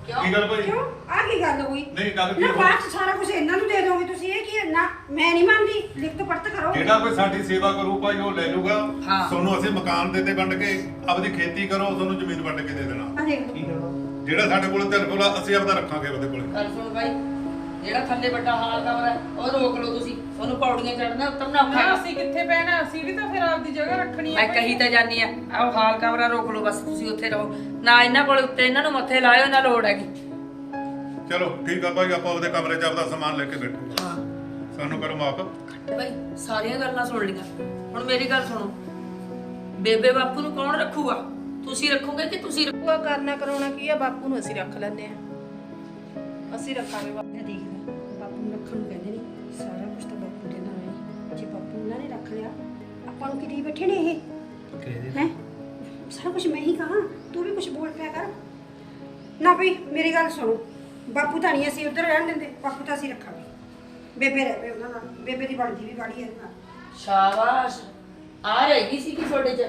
ਕੀ ਗੱਲ ਭਾਈ? ਕਿਉਂ? ਆ ਕੀ ਗੱਲ ਹੋਈ? ਨਹੀਂ ਗੱਲ ਕੀ ਨਾ ਹੋਈ? ਬਾਅਦ ਚ ਸਾਰਾ ਕੁਝ ਇਹਨਾਂ ਨੂੰ ਦੇ ਦੋਗੇ ਤੁਸੀਂ ਇਹ ਕੀ ਨਾ ਮੈਂ ਨਹੀਂ ਮੰਨਦੀ ਲਿਖਤ ਪੜਤ ਕਰੋ। ਜਿਹੜਾ ਕੋਈ ਸਾਡੀ ਸੇਵਾ ਕਰੂ ਭਾਈ ਉਹ ਲੈ ਲੂਗਾ ਹਾਂ। ਤੁਹਾਨੂੰ ਅਸੀਂ ਮਕਾਨ ਦੇ ਤੇ ਵੰਡ ਕੇ ਆਪਦੀ ਖੇਤੀ ਕਰੋ ਤੁਹਾਨੂੰ ਜ਼ਮੀਨ ਵੰਡ ਕੇ ਦੇ ਦੇਣਾ। ਆ ਦੇਖ ਲਓ। ਠੀਕ ਹੈ ਜਿਹੜਾ ਸਾਡੇ ਕੋਲ ਤੇਰੇ ਕੋਲ ਆ, ਅਸੀਂ ਆਪਦਾ ਰੱਖਾਂਗੇ ਉਹਦੇ ਕੋਲੇ। ਗੱਲ ਸੁਣ ਭਾਈ ਜਿਹੜਾ ਥੱਲੇ ਵੱਡਾ ਹਾਲ ਕਮਰਾ ਹੈ, ਉਹ ਰੋਕ ਲਓ ਤੁਸੀਂ। ਉਹਨੂੰ ਪੌੜੀਆਂ ਚੜਨਾ ਉਤਰਨਾ ਔਖਾ ਨਾ ਹੈ। ਅਸੀਂ ਕਿੱਥੇ ਬਹਿਣਾ ਅਸੀਂ ਵੀ ਤਾਂ ਫਿਰ ਆਪਦੀ ਜਗ੍ਹਾ ਰੱਖਣੀ ਹੈ ਮੈਂ ਕਹੀ ਤਾਂ ਜਾਨੀ ਆ ਆਹ ਹਾਲ ਕਮਰਾ ਰੋਕ ਲਓ ਬਸ ਤੁਸੀਂ ਉੱਥੇ ਰਹੋ। ਨਾ ਇਹਨਾਂ ਕੋਲ ਉੱਤੇ ਇਹਨਾਂ ਨੂੰ ਮੱਥੇ ਲਾਇਓ ਨਾ ਲੋੜ ਹੈਗੀ। ਚਲੋ ਠੀਕ ਆ ਭਾਈ ਆਪਾਂ ਉਹਦੇ ਕਮਰੇ 'ਚ ਆਪਦਾ ਸਮਾਨ ਲੈ ਕੇ ਬੈਠੂਗਾ ਹਾਂ। ਸਾਨੂੰ ਕਰੋ ਮਾਫ। ਭਾਈ ਸਾਰੀਆਂ ਗੱਲਾਂ ਸੁਣ ਲਈਆਂ। ਹੁਣ ਮੇਰੀ ਗੱਲ ਸੁਣੋ। ਬੇਬੇ ਬਾਪੂ ਨੂੰ ਕੌਣ ਰੱਖੂਗਾ? ਤੁਸੀਂ ਰੱਖੋਗੇ ਕਿ ਤੁਸੀਂ ਰੱਖੋ- ਭੂਆ ਕਰਨਾ ਕਰਾਉਣਾ ਕੀ ਆ? ਬਾਪੂ ਨੂੰ ਅਸੀਂ ਰੱਖ ਲੈਂਦੇ ਆ ਅਸੀਂ ਰੱਖਾਂਗੇ ਬਾਪੂ ਇਹ ਦੇਖ ਲੈ ਬਾਪੂ ਨੂੰ ਰੱਖਣ ਨੂੰ ਕਹਿੰਦੇ ਨੇ ਸਾਰਾ ਕੁਝ ਤਾਂ ਬਾਪੂ ਦੇ ਨਾਲ ਹੈ। ਜੇ ਬਾਪੂ ਉਹਨਾਂ ਨੇ ਰੱਖ ਲਿਆ ਆਪਾਂ ਨੂੰ ਕਿਤੇ ਬੈਠੇ ਨੇ ਇਹ? ਕਿਹਦੇ ਹੈ? ਸਾਰਾ ਕੁਝ ਮੈਂ ਹੀ ਕਹਾਂ ਤੂੰ ਵੀ ਕੁਝ ਬੋਲ ਪਿਆ ਕਰ। ਨਾ ਭਈ ਮੇਰੀ ਗੱਲ ਸੁਣੋ ਬਾਪੂ ਤਾਂ ਨਹੀਂ ਅਸੀਂ ਉੱਧਰ ਰਹਿਣ ਦਿੰਦੇ ਬਾਪੂ ਤਾਂ ਅਸੀਂ ਰੱਖਾਂਗੇ। ਬੇਬੇ ਰਹਿ ਪਏ ਉਹਨਾਂ ਨਾਲ ਬੇਬੇ ਦੀ ਬਣਦੀ ਵੀ ਬਾੜੀ ਹੈ ਨਾਲ। ਸ਼ਾਬਾਸ਼। ਆ ਰਹੀ ਸੀ ਕਿ ਤੁਹਾਡੇ ਚ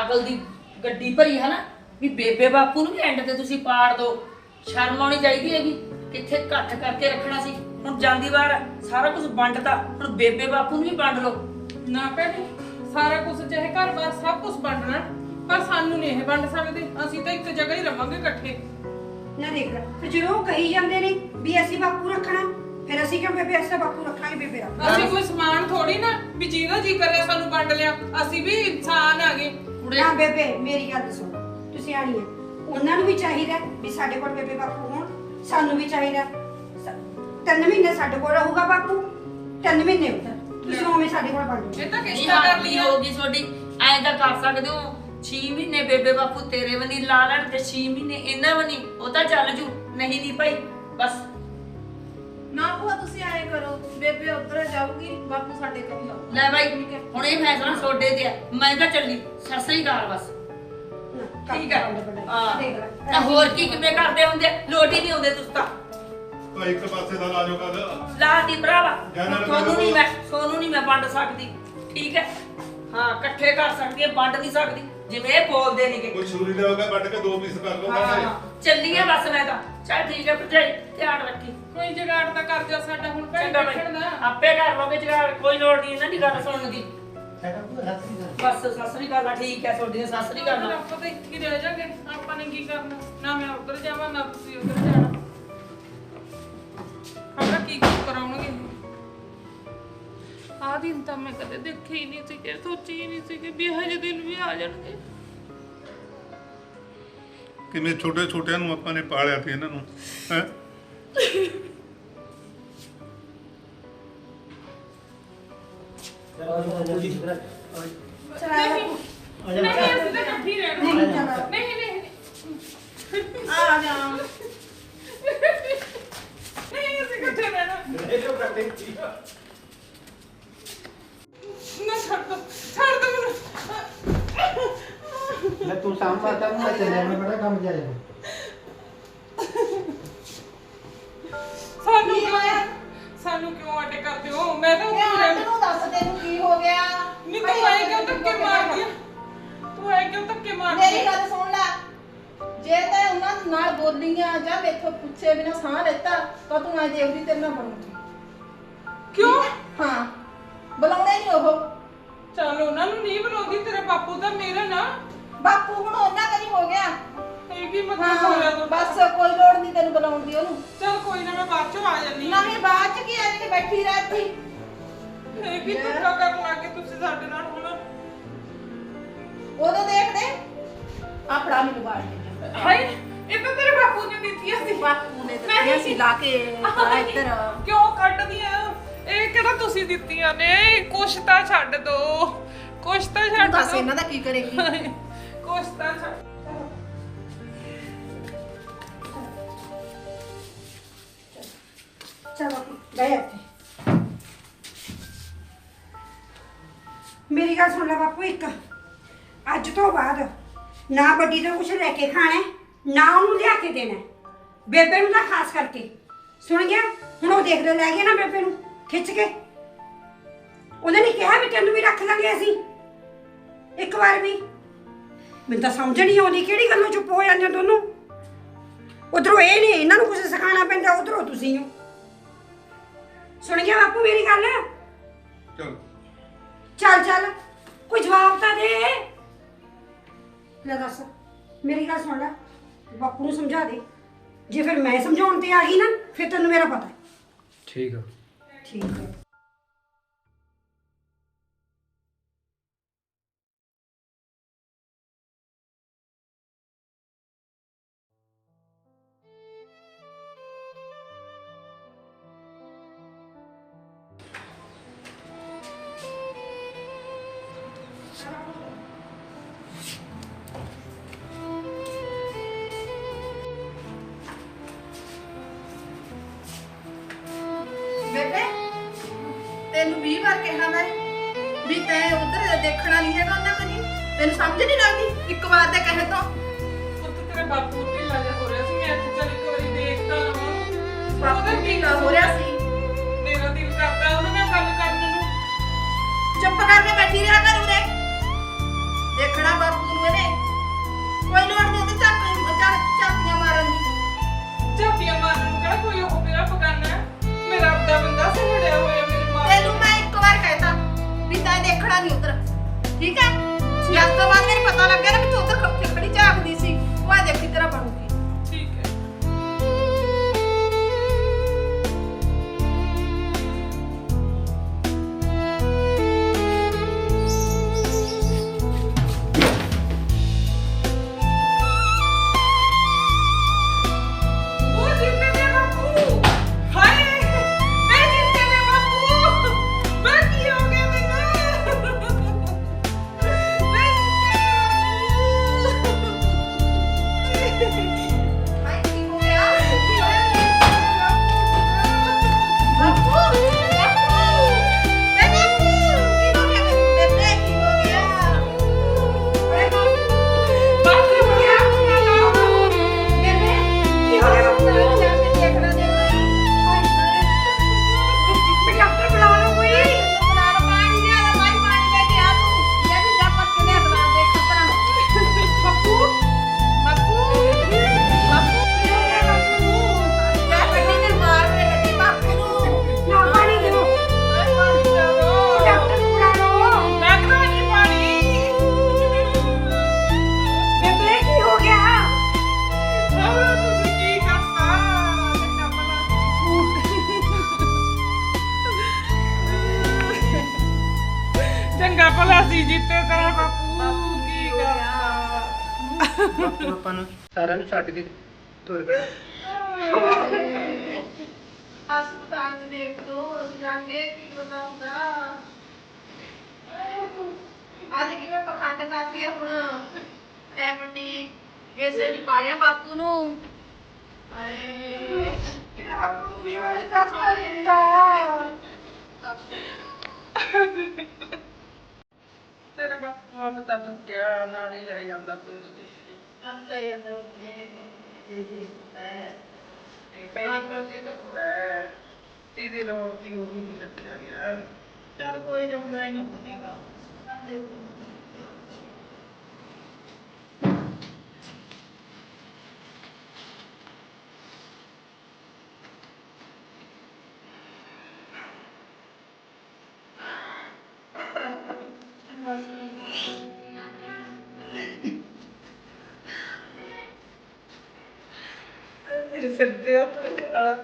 ਅਕਲ ਦੀ ਗੱਡੀ ਭਰੀ ਹੈ ਨਾ ਵੀ ਬੇਬੇ ਬਾਪੂ ਨੂੰ ਵੀ ਐਂਡ ਤੇ ਤੁਸੀਂ ਪਾੜ ਦੋ ਸ਼ਰਮ ਆਉਣੀ ਚਾਹੀਦੀ ਹੈਗੀ। ਕਿੱਥੇ ਇਕੱਠ ਕਰਕੇ ਰੱਖਣਾ ਸੀ? ਹੁਣ ਜਾਂਦੀ ਵਾਰ ਸਾਰਾ ਕੁਝ ਵੰਡਤਾ। ਹੁਣ ਬੇਬੇ ਬਾਪੂ ਨੂੰ ਵੀ ਵੰਡ ਲਓ। ਨਾ ਭੈਣੇ ਸਾਰਾ ਕੁਝ ਚਾਹੇ ਘਰ ਬਾਰ ਸਭ ਕੁਝ ਵੰਡਣਾ ਪਰ ਸਾਨੂੰ ਨਹੀਂ ਇਹ ਵੰਡ ਸਕਦੇ। ਅਸੀਂ ਤਾਂ ਇੱਕ ਜਗ੍ਹਾ ਹੀ ਰਵਾਂਗੇ ਇਕੱਠੇ। ਨਾ ਦੇਖ ਲੈ ਫਿਰ ਜਦੋਂ ਉਹ ਕਹੀ ਜਾਂਦੇ ਨੇ ਵੀ ਅਸੀਂ ਬਾਪੂ ਰੱਖਣਾ ਫਿਰ ਅਸੀਂ ਕਿਉਂ ਬੇਬੇ ਤਾਂ ਬਾਪੂ ਰੱਖਾਂਗੇ ਬੇਬੇ ਰੱਖ ਅਸੀਂ ਕੋਈ ਸਮਾਨ ਥੋੜੀ ਨਾ ਵੀ ਜਿਹਦਾ ਜੀ ਕਰਿਆ ਸਾਨੂੰ ਵੰਡ ਲਿਆ। ਅਸੀਂ ਵੀ ਇਨਸਾਨ ਆਗੇ ਕੁੜੇ। ਨਾ ਬੇਬੇ ਮੇਰੀ ਗੱਲ ਸੁਣੋ। ਤੁਸੀਂ ਆਣੀ ਹੈ। ਉਹਨਾਂ ਨੂੰ ਵੀ ਚਾਹੀਦਾ ਵੀ ਸਾਡੇ ਕੋਲ ਬੇਬੇ ਬਾਪੂ ਹੋਣ। ਸਾਨੂੰ ਵੀ ਚਾਹੀਦਾ। ਸ- ਤਿੰਨ ਮਹੀਨੇ ਸਾਡੇ ਕੋਲ ਰਹੂਗਾ ਬਾਪੂ। ਤਿੰਨ ਮਹੀਨੇ ਉੱਧਰ। ਤੁਸੀਂ ਉਵੇਂ ਸਾਡੇ ਕੋਲ ਬਣ ਜਾਓ। ਇਹ ਤਾਂ ਨਹੀਂ ਕਿਸ਼ਤਾ ਕਰ ਤੁਹਾਡੀ। ਐਂ ਤਾਂ ਕਰ ਸਕਦੇ ਹੋ। 6 ਮਹੀਨੇ ਬੇਬੇ ਬਾਪੂ ਤੇਰੇ ਵਨੀ ਲਾ ਲੈਣ ਤੇ 6 ਮਹੀਨੇ ਇਹਨਾਂ ਵਨੀ। ਉਹ ਤਾਂ ਚੱਲ ਜੂ। ਨਹੀਂ ਨਹੀਂ ਭਾਈ ਬਸ। ਨਾ ਭੂਆ ਤੁਸੀਂ ਆਏ ਕਰੋ। ਬੇਬੇ ਉੱਧਰ ਜਾਊਗੀ ਬਾਪੂ ਸਾਡੇ ਕੋਲ ਆਊ ਲੈ ਭਾਈ ਹੁਣ ਇਹ ਫੈਸਲਾ ਤੁਹਾਡੇ ਤੇ ਆ। ਮੈਂ ਤਾਂ ਚੱਲੀ। ਸਤਿ ਸ੍ਰੀ ਅਕਾਲ ਬਸ। ਠੀਕ ਹੈ। ਹਾਂ। ਦੇਖ ਲੈ। ਤਾਂ ਹੋਰ ਕੀ ਕਿਵੇਂ ਕਰਦੇ ਹੁੰਦੇ? ਲੋਟ ਹੀ ਨਹੀਂ ਆਉਂਦੇ ਤੁਸੀਂ ਤਾਂ। ਤਾਂ ਇੱਕ ਪਾਸੇ ਦਾ ਲਾਜੋ ਕਰ ਲਾ ਦੀ ਭਰਾਵਾ। ਤੁਹਾਨੂੰ। ਨਹੀਂ ਮੈਂ ਤੁਹਾਨੂੰ ਨਹੀਂ ਮੈਂ ਵੰਡ ਸਕਦੀ। ਠੀਕ ਹੈ? ਹਾਂ ਇਕੱਠੇ ਕਰ ਸਕਦੀ ਹੈ ਵੰਡ ਨਹੀਂ ਸਕਦੀ। ਜਿਵੇਂ ਇਹ ਬੋਲਦੇ ਨੇਗੇ। ਕੋਈ ਛੁਰੀ ਲਿਆਓਗਾ ਵੱਟ ਕੇ ਦੋ ਪੀਸ ਕਰ ਲਓ ਕਹਿੰਦੇ ਹਾਂ ਚੱਲੀਏ ਬਸ ਮੈਂ ਤਾਂ। ਚੱਲ ਠੀਕ ਹੈ ਭਰਜਾਈ ਧਿਆਨ ਰੱਖੀ। ਕੋਈ ਜਗਾੜ ਤਾਂ ਕਰ ਜਾ ਸਾਡਾ ਹੁਣ ਭੈਣ ਚੰਗਾ ਬੈਠਣ ਭਾਈ ਦਾ। ਆਪੇ ਕਰ ਲੋਗੇ ਜਗਾ ਕੋਈ ਲੋੜ ਨਹੀਂ ਇਹਨਾਂ ਦੀ ਗੱਲ ਸੁਣਨ ਦੀ। ਬਸ ਸਤਿ ਸ੍ਰੀ ਅਕਾਲ ਆ, ਠੀਕ ਹੈ ਤੁਹਾਡੀ ਸਤਿ ਸ੍ਰੀ ਅਕਾਲ। ਆਪਾਂ ਤਾਂ ਇੱਥੇ ਹੀ ਰਹਿ ਜਾਗੇ। ਆਪਾਂ ਨੇ ਕੀ ਕਰਨਾ? ਨਾ ਮੈਂ ਉੱਧਰ ਜਾਵਾਂ ਨਾ ਤੁਸੀਂ ਉੱਧਰ ਜਾਣਾ। ਆਪਾਂ ਕੀ ਕੀ ਕਰਾਉਣਗੇ? ਆਹ ਦਿਨ ਤਾਂ ਮੈਂ ਕਦੇ ਦੇਖੇ ਹੀ ਨਹੀਂ ਸੀ ਕਿ ਸੋਚੀ ਹੀ ਨਹੀਂ ਸੀ ਕਿ ਵੀ ਇਹੋ ਜਿਹੇ ਦਿਨ ਵੀ ਆ ਜਾਣਗੇ। ਕਿਵੇਂ ਛੋਟੇ ਛੋਟਿਆਂ ਨੂੰ ਆਪਾਂ ਨੇ ਪਾਲਿਆ ਸੀ ਇਹਨਾਂ ਨੂੰ ਹੈ? ਨਹੀਂ ਨਹੀਂ ਅਸੀਂ ਤਾਂ ਇਕੱਠੇ ਹੀ ਰਹਿਣਾ ਨਹੀਂ ਚਲਾ ਨਹੀਂ ਨਹੀਂ ਆ ਜਾ ਨਹੀਂ ਅਸੀਂ ਇਕੱਠੇ ਰਹਿਣਾ ਨਾ ਛੱਡ ਦੋ ਛੱਡ ਦੋ ਮੈਨੂੰ ਲੈ ਤੂੰ ਸਾਂਭਾ ਤਾਂ ਮੈਂ ਚੱਲਿਆ, ਮੈਂ ਬੜਾ ਕੰਮ ਜਾਇਆ। ਸਾਨੂੰ ਕਿਉਂ ਸਾਨੂੰ ਕਿਉਂ ਅਟੇ ਕਰਦੇ ਹੋ? ਮੈਂ ਤਾਂ ਉੱਥੇ ਤੈਨੂੰ ਦੱਸ ਤੈਨੂੰ ਕੀ ਹੋ ਗਿਆ? ਨਹੀਂ ਤੂੰ ਐ ਕਿਉਂ ਧੱਕੇ ਮਾਰਦੀ ਆ? ਤੂੰ ਐ ਕਿਉਂ ਧੱਕੇ ਮਾਰਦੀ ਮੇਰੀ ਆ? ਗੱਲ ਸੁਣ ਲੈ। ਜੇ ਤੈਂ ਉਹਨਾਂ ਨਾਲ ਬੋਲੀਆਂ ਜਾਂ ਮੇਥੋਂ ਪੁੱਛੇ ਬਿਨਾ ਸਾਹ ਲੈਤਾ ਤਾਂ ਤੂੰ ਐ ਦੇਖਦੀ ਤੇਰੇ ਨਾਲ ਬਣੂਗੀ। ਕਿਉਂ? ਹਾਂ? ਬੁਲਾਉਣੇ ਨਹੀਂ ਉਹ। ਚੱਲ ਉਹਨਾਂ ਨੂੰ ਨਹੀਂ ਬੁਲਾਉਂਦੀ ਤੇਰਾ ਬਾਪੂ ਤਾਂ ਮੇਰਾ ਨਾ। ਬਾਪੂ ਹੁਣ ਉਹਨਾਂ ਕਰੀ ਹੋ ਗਿਆ। ਇਹ ਕੀ ਮਤਲਬ ਹੋ ਗਿਆ ਤੂੰ? ਬਸ ਕੋਈ ਲੋੜ ਨਹੀਂ ਤੈਨੂੰ ਬੁਲਾਉਣ ਦੀ ਉਹਨੂੰ। ਚੱਲ ਕੋਈ ਨਾ ਮੈਂ ਬਾਅਦ ਚੋਂ ਆ ਜਾਨੀ ਨਾ ਹੀ ਬਾਅਦ ਚ ਕੀ ਐ ਕਿ ਬੈਠੀ ਰਹਿ ਇੱਥੇ। ਇਹ ਕੀ ਧੱਕਾ ਕਰਨ ਲੱਗੇ ਤੁਸੀਂ ਸਾਡੇ ਨਾਲ ਹੁਣ? ਉਦੋਂ ਦੇਖਦੇ ਆਪੜਾ ਮੈਨੂੰ ਬਾੜ ਕੇ ਹਾਏ ਇਹ ਤਾਂ ਤੇਰੇ ਬਾਪੂ ਨੇ ਦਿੱਤੀਆਂ ਸੀ ਬਾਪੂ ਨੇ। ਦਿੱਤੀਆਂ ਸੀ ਲਾ ਕੇ ਆ ਇੱਧਰ। ਕਿਉਂ ਕੱਢਦੀਆਂ ਇਹ ਕਿਹੜਾ ਤੁਸੀਂ ਦਿੱਤੀਆਂ ਨੇ? ਕੁਛ ਤਾਂ ਛੱਡ ਦੋ। ਕੁਛ ਤਾਂ ਛੱਡ ਦੱਸ ਦੋ। ਇਹਨਾਂ ਦਾ ਕੀ ਕਰੇਗੀ? ਕੁਛ ਤਾਂ ਛੱਡ ਚਲੋ ਬਹਿ ਇੱਥੇ। ਮੇਰੀ ਗੱਲ ਸੁਣ ਲੈ ਬਾਪੂ ਇੱਕ। ਅੱਜ ਤੋਂ ਬਾਅਦ ਨਾ ਵੱਡੀ ਤੋਂ ਕੁਝ ਲੈ ਕੇ ਖਾਣਾ ਹੈ, ਨਾ ਉਹਨੂੰ ਲਿਆ ਕੇ ਦੇਣਾ। ਹੈ। ਬੇਬੇ ਨੂੰ ਤਾਂ ਖਾਸ ਕਰਕੇ। ਸੁਣ ਗਿਆ? ਹੁਣ ਉਹ ਦੇਖਦੇ ਲੈ ਗਿਆ ਨਾ ਬੇਬੇ ਨੂੰ ਖਿੱਚ ਕੇ। ਉਹਨੇ ਨਹੀਂ ਕਿਹਾ ਵੀ ਤੈਨੂੰ ਵੀ ਰੱਖ ਲਾਂਗੇ ਅਸੀਂ? ਇੱਕ ਵਾਰ ਵੀ। ਮੈਨੂੰ ਤਾਂ ਸਮਝ ਨਹੀਂ ਆਉਂਦੀ ਕਿਹੜੀ ਗੱਲੋਂ ਚੁੱਪ ਹੋ ਜਾਂਦੇ ਹੋ ਦੋਨੋਂ। ਉਧਰੋਂ ਇਹ ਨਹੀਂ ਇਹਨਾਂ ਨੂੰ ਕੁਝ ਸਿਖਾਉਣਾ ਪੈਂਦਾ ਉਧਰੋਂ ਤੁਸੀਂ ਹੋ ਸੁਣ ਗਿਆ ਬਾਪੂ ਮੇਰੀ ਗੱਲ? ਚਲ। ਚੱਲ ਚੱਲ। ਕੋਈ ਜਵਾਬ ਤਾਂ ਦੇ। ਲੈ ਦੱਸ ਮੇਰੀ ਗੱਲ ਸੁਣ ਲੈ। ਬਾਪੂ ਨੂੰ ਸਮਝਾ ਦੇ। ਜੇ ਫਿਰ ਮੈਂ ਸਮਝਾਉਣ ਤੇ ਆ ਗਈ ਨਾ ਫਿਰ ਤੈਨੂੰ ਮੇਰਾ ਪਤਾ। ਹੈ ਠੀਕ ਆ। ਠੀਕ ਹੈ ਤੈਨੂੰ 20 ਵਾਰ ਕਿਹਾ ਮੈਂ ਵੀ ਤੈਂ ਉਧਰ ਦੇਖਣਾ ਨਹੀਂ ਹੈਗਾ ਉਹਨਾਂ ਕਦੀ ਤੈਨੂੰ ਸਮਝ ਨਹੀਂ ਲੱਗਦੀ ਇੱਕ ਵਾਰ ਕਹੇ ਤੋਂ? ਪੁੱਤ ਤੇਰੇ ਬਾਪੂ ਢਿੱਲਾ ਜਿਹਾ ਹੋ ਰਿਹਾ ਸੀ ਮੈਂ ਇੱਥੇ ਚੱਲ ਇੱਕ ਵਾਰੀ ਦੇਖਦਾ ਰਵਾਂ ਬਾਪੂ ਢੀਲਾ ਹੋ ਰਿਹਾ ਸੀ? ਮੇਰਾ ਦਿਲ ਕਰਦਾ ਉਹਨਾਂ ਨਾਲ ਗੱਲ ਕਰਨ ਨੂੰ। ਚੁੱਪ ਕਰਕੇ ਬੈਠੀ ਰਿਹਾ ਕਰ ਉਰੇ। ਦੇਖਣਾ ਬਾਪੂ ਨੂੰ ਇਹਨੇ। ਕੋਈ ਲੋੜ ਨਹੀਂ ਉਹਦੇ ਚੱਕ ਚਾਪੀਆਂ ਮਾਰਨ ਦੀ। ਝਾਪੀਆਂ ਮਾਰਨ ਨੂੰ ਕਿਹੜਾ ਕੋਈ ਉਹ ਮੇਰਾ ਪਕਾਨਾ ਮੇਰਾ ਆਪਦਾ ਬੰਦਾ ਸਹੜਿਆ ਹੋਇਆ ਤੈਨੂੰ ਮੈਂ ਇੱਕ ਵਾਰ ਕਹਿਤਾ ਵੀ ਤੈਂ ਦੇਖਣਾ ਨਹੀਂ ਉਧਰ। ਠੀਕ ਹੈ? ਜੇ ਤੋਂ ਬਾਅਦ ਮੈਨੂੰ ਪਤਾ ਲੱਗਿਆ ਨਾ ਵੀ ਤੂੰ ਉਧਰ ਖੜੀ ਝਾਕਦੀ ਸੀ। ਉਹ ਆ ਦੇਖੀ ਤੇਰਾ ਬਣੂਗੀ ਛੱਡ ਕੇ ਤੁਰ ਗਿਆ ਹਸਪਤਾਲ ਦੇਖ ਦੋ ਜਾਗੇ ਕੀ ਬਣਾਉਂਦਾ। ਅੱਜ ਕਿਵੇਂ ਪਖੰਡ ਕਰਦੀ ਆ ਹੁਣ? ਐਮਡੀ ਇਸੇ ਨਹੀਂ ਪਾਇਆ ਬਾਪੂ ਨੂੰ? ਆਏ ਬਾਪੂ ਵੀ ਮੈਂ ਦੱਸ ਦਿੰਦਾ ਤੇਰਾ ਬਾਪੂ ਆਪ ਤਾਂ ਕਿਆ ਨਾਲ ਹੀ ਲੈ ਜਾਂਦਾ ਤੂੰ ਅੰਦੇ ਅੰਦੇ ਇਹਦੇ ਲੋੜ ਦੀ ਉਹ ਵੀ ਨਹੀਂ ਰੱਖਿਆ ਗਿਆ ਚੱਲ ਕੋਈ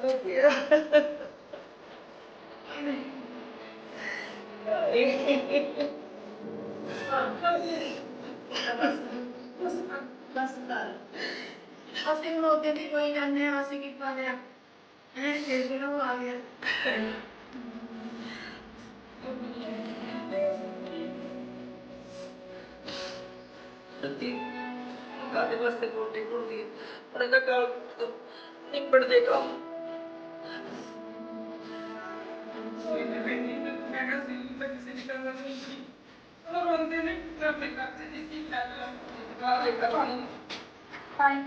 ਕਾਲਾ ਤੋਂ ਗਿਆ ਅਸੀਂ ਹੁਣ ਉਹਦੇ ਦੀ ਕੋਈ ਜਾਂਦੇ ਹਾਂ ਅਸੀਂ ਕੀ ਪਾਣੇ ਆ ਇਹ ਜਿਹੜਾ ਉਹ ਆ ਗਿਆ? ਸੱਚੀ ਕਾਦੇ ਵਾਸਤੇ ਬਣਦੀ ਹੈ ਪਰ ਇਹਦਾ ਕਾਲ ਨਿਬੜ ਦੇ ਕੰਮ। ਮੈਂ ਕਿਹਾ ਸੀ ਮੈਂ ਦੀ ਕਰਨਾ ਨਹੀਂ ਸੀ ਉਹ ਰੋਂਦੇ ਨੇ ਕਰਦੇ ਕਰਦੇ ਜੀ ਕੀ ਕਰਨਾ ਕਾਲੇ ਕਰਾਂਗੇ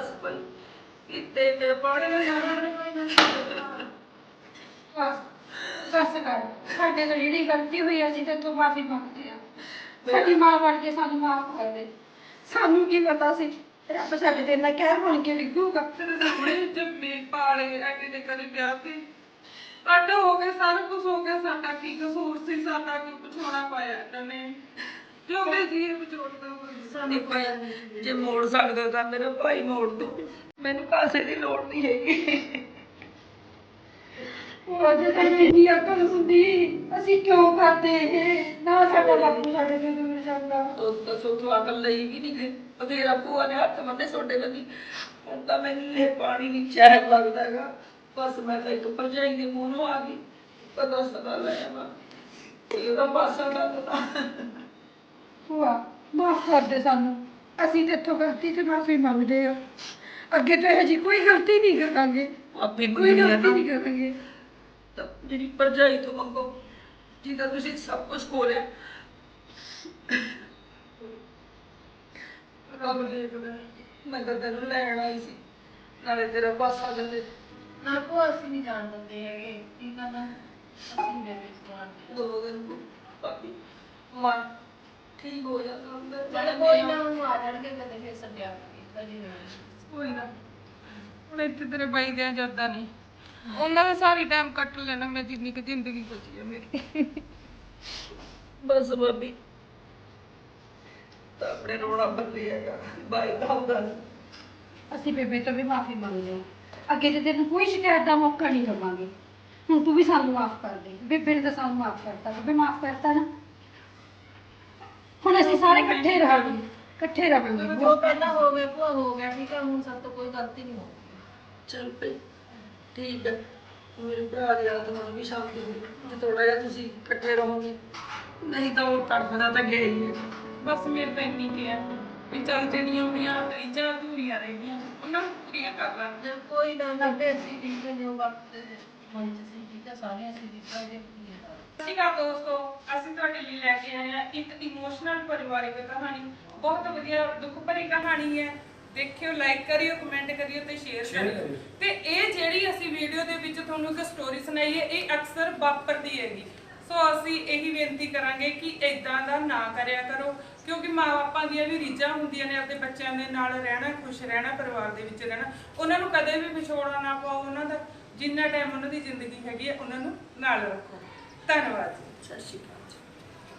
ਅਸਪਨ ਕਿਤੇ ਤੇ ਪਾਣੀ ਨਾ ਬਸ ਕਰ ਸਾਡੇ ਤੋਂ ਜਿਹੜੀ ਗਲਤੀ ਹੋਈ ਅਸੀਂ ਤੇ ਤੋਂ ਮਾਫੀ ਮੰਗਦੇ ਆ ਸਾਡੀ ਮਾਂ ਬਣ ਕੇ ਸਾਨੂੰ ਮਾਫ ਕਰ ਦੇ ਸਾਨੂੰ ਕੀ ਪਤਾ ਸੀ ਰੱਬ ਸਾਡੇ ਤੇ ਨਾ ਕਹਿਰ ਬਣ ਕੇ ਡਿੱਗੂਗਾ। ਤੇਰੇ ਸਾਹਮਣੇ ਜੰਮੇ ਪਾਲੇ ਐਨੇ ਦੇ ਕਦੇ ਵਿਆਹ ਤੇ। ਅੱਡ ਹੋ ਗਏ ਸਾਰਾ ਕੁਝ ਹੋ ਗਿਆ ਸਾਡਾ ਕੀ ਕਸੂਰ ਸੀ ਸਾਡਾ ਕੀ ਪਛੋਣਾ ਪਾਇਆ ਇਹਨਾਂ। ਨੇ ਜੋ ਮੈਂ ਜੀ ਹੋਇਆ। ਨਹੀਂ ਭਾਈ ਜੇ ਮੋੜ ਸਕਦੇ ਹੋ ਤਾਂ ਮੇਰਾ ਭਾਈ ਮੋੜ ਦੋ। ਮੈਨੂੰ ਕਾਸੇ ਦੀ ਲੋੜ ਨਹੀਂ ਹੈਗੀ। ਉਹ ਜੇ ਸਾਨੂੰ ਇੰਨੀ ਅਕਲ ਹੁੰਦੀ ਅਸੀਂ ਕਿਉਂ ਕਰਦੇ ਇਹ? ਨਾ ਸਾਡਾ ਬਾਪੂ ਸਾਡੇ ਤੋਂ ਦੂਰ ਜਾਂਦਾ। ਉਹ ਤਾਂ ਸੋਤੋਂ ਅਕਲ ਲਈ ਵੀ ਨਹੀਂ ਗਈ। ਬਥੇਰਾ ਭੂਆ ਨੇ ਹੱਥ ਮੰਨੇ ਛੋਡੇ ਲੱਗੀ ਹੁਣ ਤਾਂ ਮੈਨੂੰ ਇਹ ਪਾਣੀ ਨਹੀਂ ਚਾਹ ਲੱਗਦਾ ਹੈਗਾ। ਬਸ ਮੈਂ ਤਾਂ ਇੱਕ ਭਰਜਾਈ ਦੇ ਮੂੰਹ ਨੂੰ ਆ ਗਈ ਪਤਾ ਸਦਾ ਲੈ ਆਵਾਂ। ਕੋਈ ਉਹਦਾ ਪਾਸਾ ਲੱਗਦਾ ਭੂਆ ਮਾਫ ਕਰ ਦੇ ਸਾਨੂੰ। ਅਸੀਂ ਤੇ ਇੱਥੋਂ ਗਲਤੀ ਤੇ ਮਾਫੀ ਮੰਗਦੇ ਆ ਅੱਗੇ ਤੋਂ ਇਹੋ ਜਿਹੀ ਕੋਈ ਗਲਤੀ ਨਹੀਂ ਕਰਾਂਗੇ। ਆਪੇ ਕੋਈ ਗਲਤੀ ਨਹੀਂ ਕਰਾਂਗੇ। ਤਾਂ ਜਿਹੜੀ ਭਰਜਾਈ ਤੋਂ ਮੰਗੋ ਜਿਹਦਾ ਤੁਸੀਂ ਸਭ ਕੁਝ ਖੋਲਿਆ। ਰੱਬ ਦੇਖਦਾ ਮੈਂ ਤਾਂ ਤੈਨੂੰ ਲੈਣ ਆਈ ਸੀ। ਨਾਲੇ ਤੇਰਾ ਪਾਸਾ ਦਿੰਦੇ ਨਾ ਅਸੀਂ ਨਹੀਂ ਜਾਣ ਦਿੰਦੇ ਹੈਗੇ ਕੀ ਕਰਨਾ? ਅਸੀਂ ਮੇਰੇ ਵਿੱਚ ਦੋ। ਦਿਨ ਬਾਕੀ ਮਨ ਠੀਕ ਹੋ ਜਾਂਦਾ ਹੁੰਦਾ ਚਲ ਕੋਈ ਨਾ ਉਹਨੂੰ ਆ ਜਾਣਗੇ ਕਦੇ ਫਿਰ ਸੱਦਿਆ ਕਦੇ ਨਹੀਂ ਕੋਈ ਨਾ। ਹੁਣ ਇੱਥੇ ਤੇਰੇ ਬਾਈ ਦੇ ਜਰਦਾ ਨਹੀਂ ਉਹਨਾਂ ਦਾ ਸਾਰੀ ਟਾਈਮ ਕੱਟ ਲੈਣਾ ਮੈਂ ਜਿੰਨੀ ਕੁ ਜ਼ਿੰਦਗੀ ਬਚੀ ਹੈ ਮੇਰੀ। ਬਸ ਬਾਬੀ ਤਾਂ ਆਪਣੇ ਰੋਣਾ ਬੰਦੀ ਹੈਗਾ। ਬਾਈ ਦਾ ਹੁੰਦਾ। ਨੀ। ਅਸੀਂ ਬੇਬੇ ਤੋਂ ਵੀ ਮਾਫੀ ਮੰਗਦੇ ਹਾਂ। ਅੱਗੇ ਤੇ ਤੈਨੂੰ ਕੋਈ ਸ਼ਿਕਾਇਤ ਦਾ ਮੌਕਾ ਨਹੀਂ ਦਵਾਂਗੇ। ਹੁਣ ਤੂੰ ਵੀ ਸਾਨੂੰ ਮਾਫ ਕਰ ਦੇ। ਬੇਬੇ ਨੇ ਤਾਂ ਸਾਨੂੰ ਮਾਫ ਕਰਤਾ। ਬੇਬੇ ਮਾਫ ਕਰਤਾ ਨਾ। ਹੁਣ ਅਸੀਂ ਸਾਰੇ ਇਕੱਠੇ ਰਹਾਂਗੇ। ਇਕੱਠੇ ਰਹਾਂਗੇ। ਉਹ ਪਹਿਲਾਂ ਹੋ ਗਿਆ ਭੂਆ ਹੋ ਗਿਆ ਠੀਕ ਹੈ ਹੁਣ ਸਭ ਤੋਂ ਕੋਈ ਗਲਤੀ ਨਹੀਂ ਹੋਊਗੀ। ਚੱਲ ਪਈ ਠੀਕ ਹੈ ਮੇਰੇ ਭਰਾ ਦੀ ਆਤਮਾ ਨੂੰ ਵੀ ਸ਼ਾਂਤੀ ਹੋਈ ਜੇ ਥੋੜਾ ਜਿਹਾ ਤੁਸੀਂ ਇਕੱਠੇ ਰਹੋਗੇ ਨਹੀਂ ਤਾਂ ਉਹ ਤੜਫਦਾ ਤਾਂ ਗਿਆ ਹੀ ਹੈ। ਬਸ ਮੇਰੇ ਤਾਂ ਇੰਨੀ ਕਿਹਾ ਵੀ ਚੱਲ ਜਿਹੜੀਆਂ ਉਹਦੀਆਂ ਰੀਝਾਂ ਅਧੂਰੀਆਂ ਰਹਿ ਗਈਆਂ। ਉਹਨਾਂ ਨੂੰ ਪੂਰੀਆਂ ਕਰ ਲਾਂਗੇ ਜੇ ਕੋਈ ਨਾ ਲੱਗੇ ਅਸੀਂ ਠੀਕ ਹੈ ਜੋ ਵਕਤ ਮਨ ਚ ਸੀ ਠੀਕ ਹੈ ਸਾਰੇ ਅਸੀਂ ਦਿੱਤਾ ਜੇ ਪੂਰੀ ਕਰ ਠੀਕ ਆ ਦੋਸਤੋ ਅਸੀਂ ਤੁਹਾਡੇ ਲਈ ਲੈ ਕੇ ਆਏ ਹਾਂ ਇੱਕ ਇਮੋਸ਼ਨਲ ਪਰਿਵਾਰਿਕ ਕਹਾਣੀ। ਬਹੁਤ ਵਧੀਆ ਦੁੱਖ ਭਰੀ ਕਹਾਣੀ ਹੈ। ਦੇਖਿਓ ਲਾਈਕ ਕਰਿਓ ਕਮੈਂਟ ਕਰਿਓ ਤੇ ਸ਼ੇਅਰ ਕਰਿਓ। ਤੇ ਇਹ ਜਿਹੜੀ ਅਸੀਂ ਵੀਡੀਓ ਦੇ ਵਿੱਚ ਤੁਹਾਨੂੰ ਇੱਕ ਸਟੋਰੀ ਸੁਣਾਈ ਹੈ ਇਹ ਅਕਸਰ ਵਾਪਰਦੀ ਹੈਗੀ। ਸੋ ਅਸੀਂ ਇਹੀ ਬੇਨਤੀ ਕਰਾਂਗੇ ਕਿ ਇਦਾਂ ਦਾ ਨਾ ਕਰਿਆ ਕਰੋ। ਕਿਉਂਕਿ ਮਾਪਿਆਂ ਦੀਆਂ ਵੀ ਰੀਝਾਂ ਹੁੰਦੀਆਂ ਨੇ ਆਪਣੇ ਬੱਚਿਆਂ ਦੇ ਨਾਲ ਰਹਿਣਾ, ਖੁਸ਼ ਰਹਿਣਾ, ਪਰਿਵਾਰ ਦੇ ਵਿੱਚ ਰਹਿਣਾ। ਉਹਨਾਂ ਨੂੰ ਕਦੇ ਵੀ ਵਿਛੋੜਾ ਨਾ ਪਾਓ, ਉਹਨਾਂ ਦਾ ਜਿੰਨਾ ਟਾਈਮ ਉਹਨਾਂ ਦੀ ਜ਼ਿੰਦਗੀ ਹੈਗੀ ਹੈ, ਉਹਨਾਂ ਨੂੰ ਨਾਲ ਰੱਖੋ। ਧੰਨਵਾਦ ਜੀ। ਸਤਿ ਸ਼੍ਰੀ ਅਕਾਲ।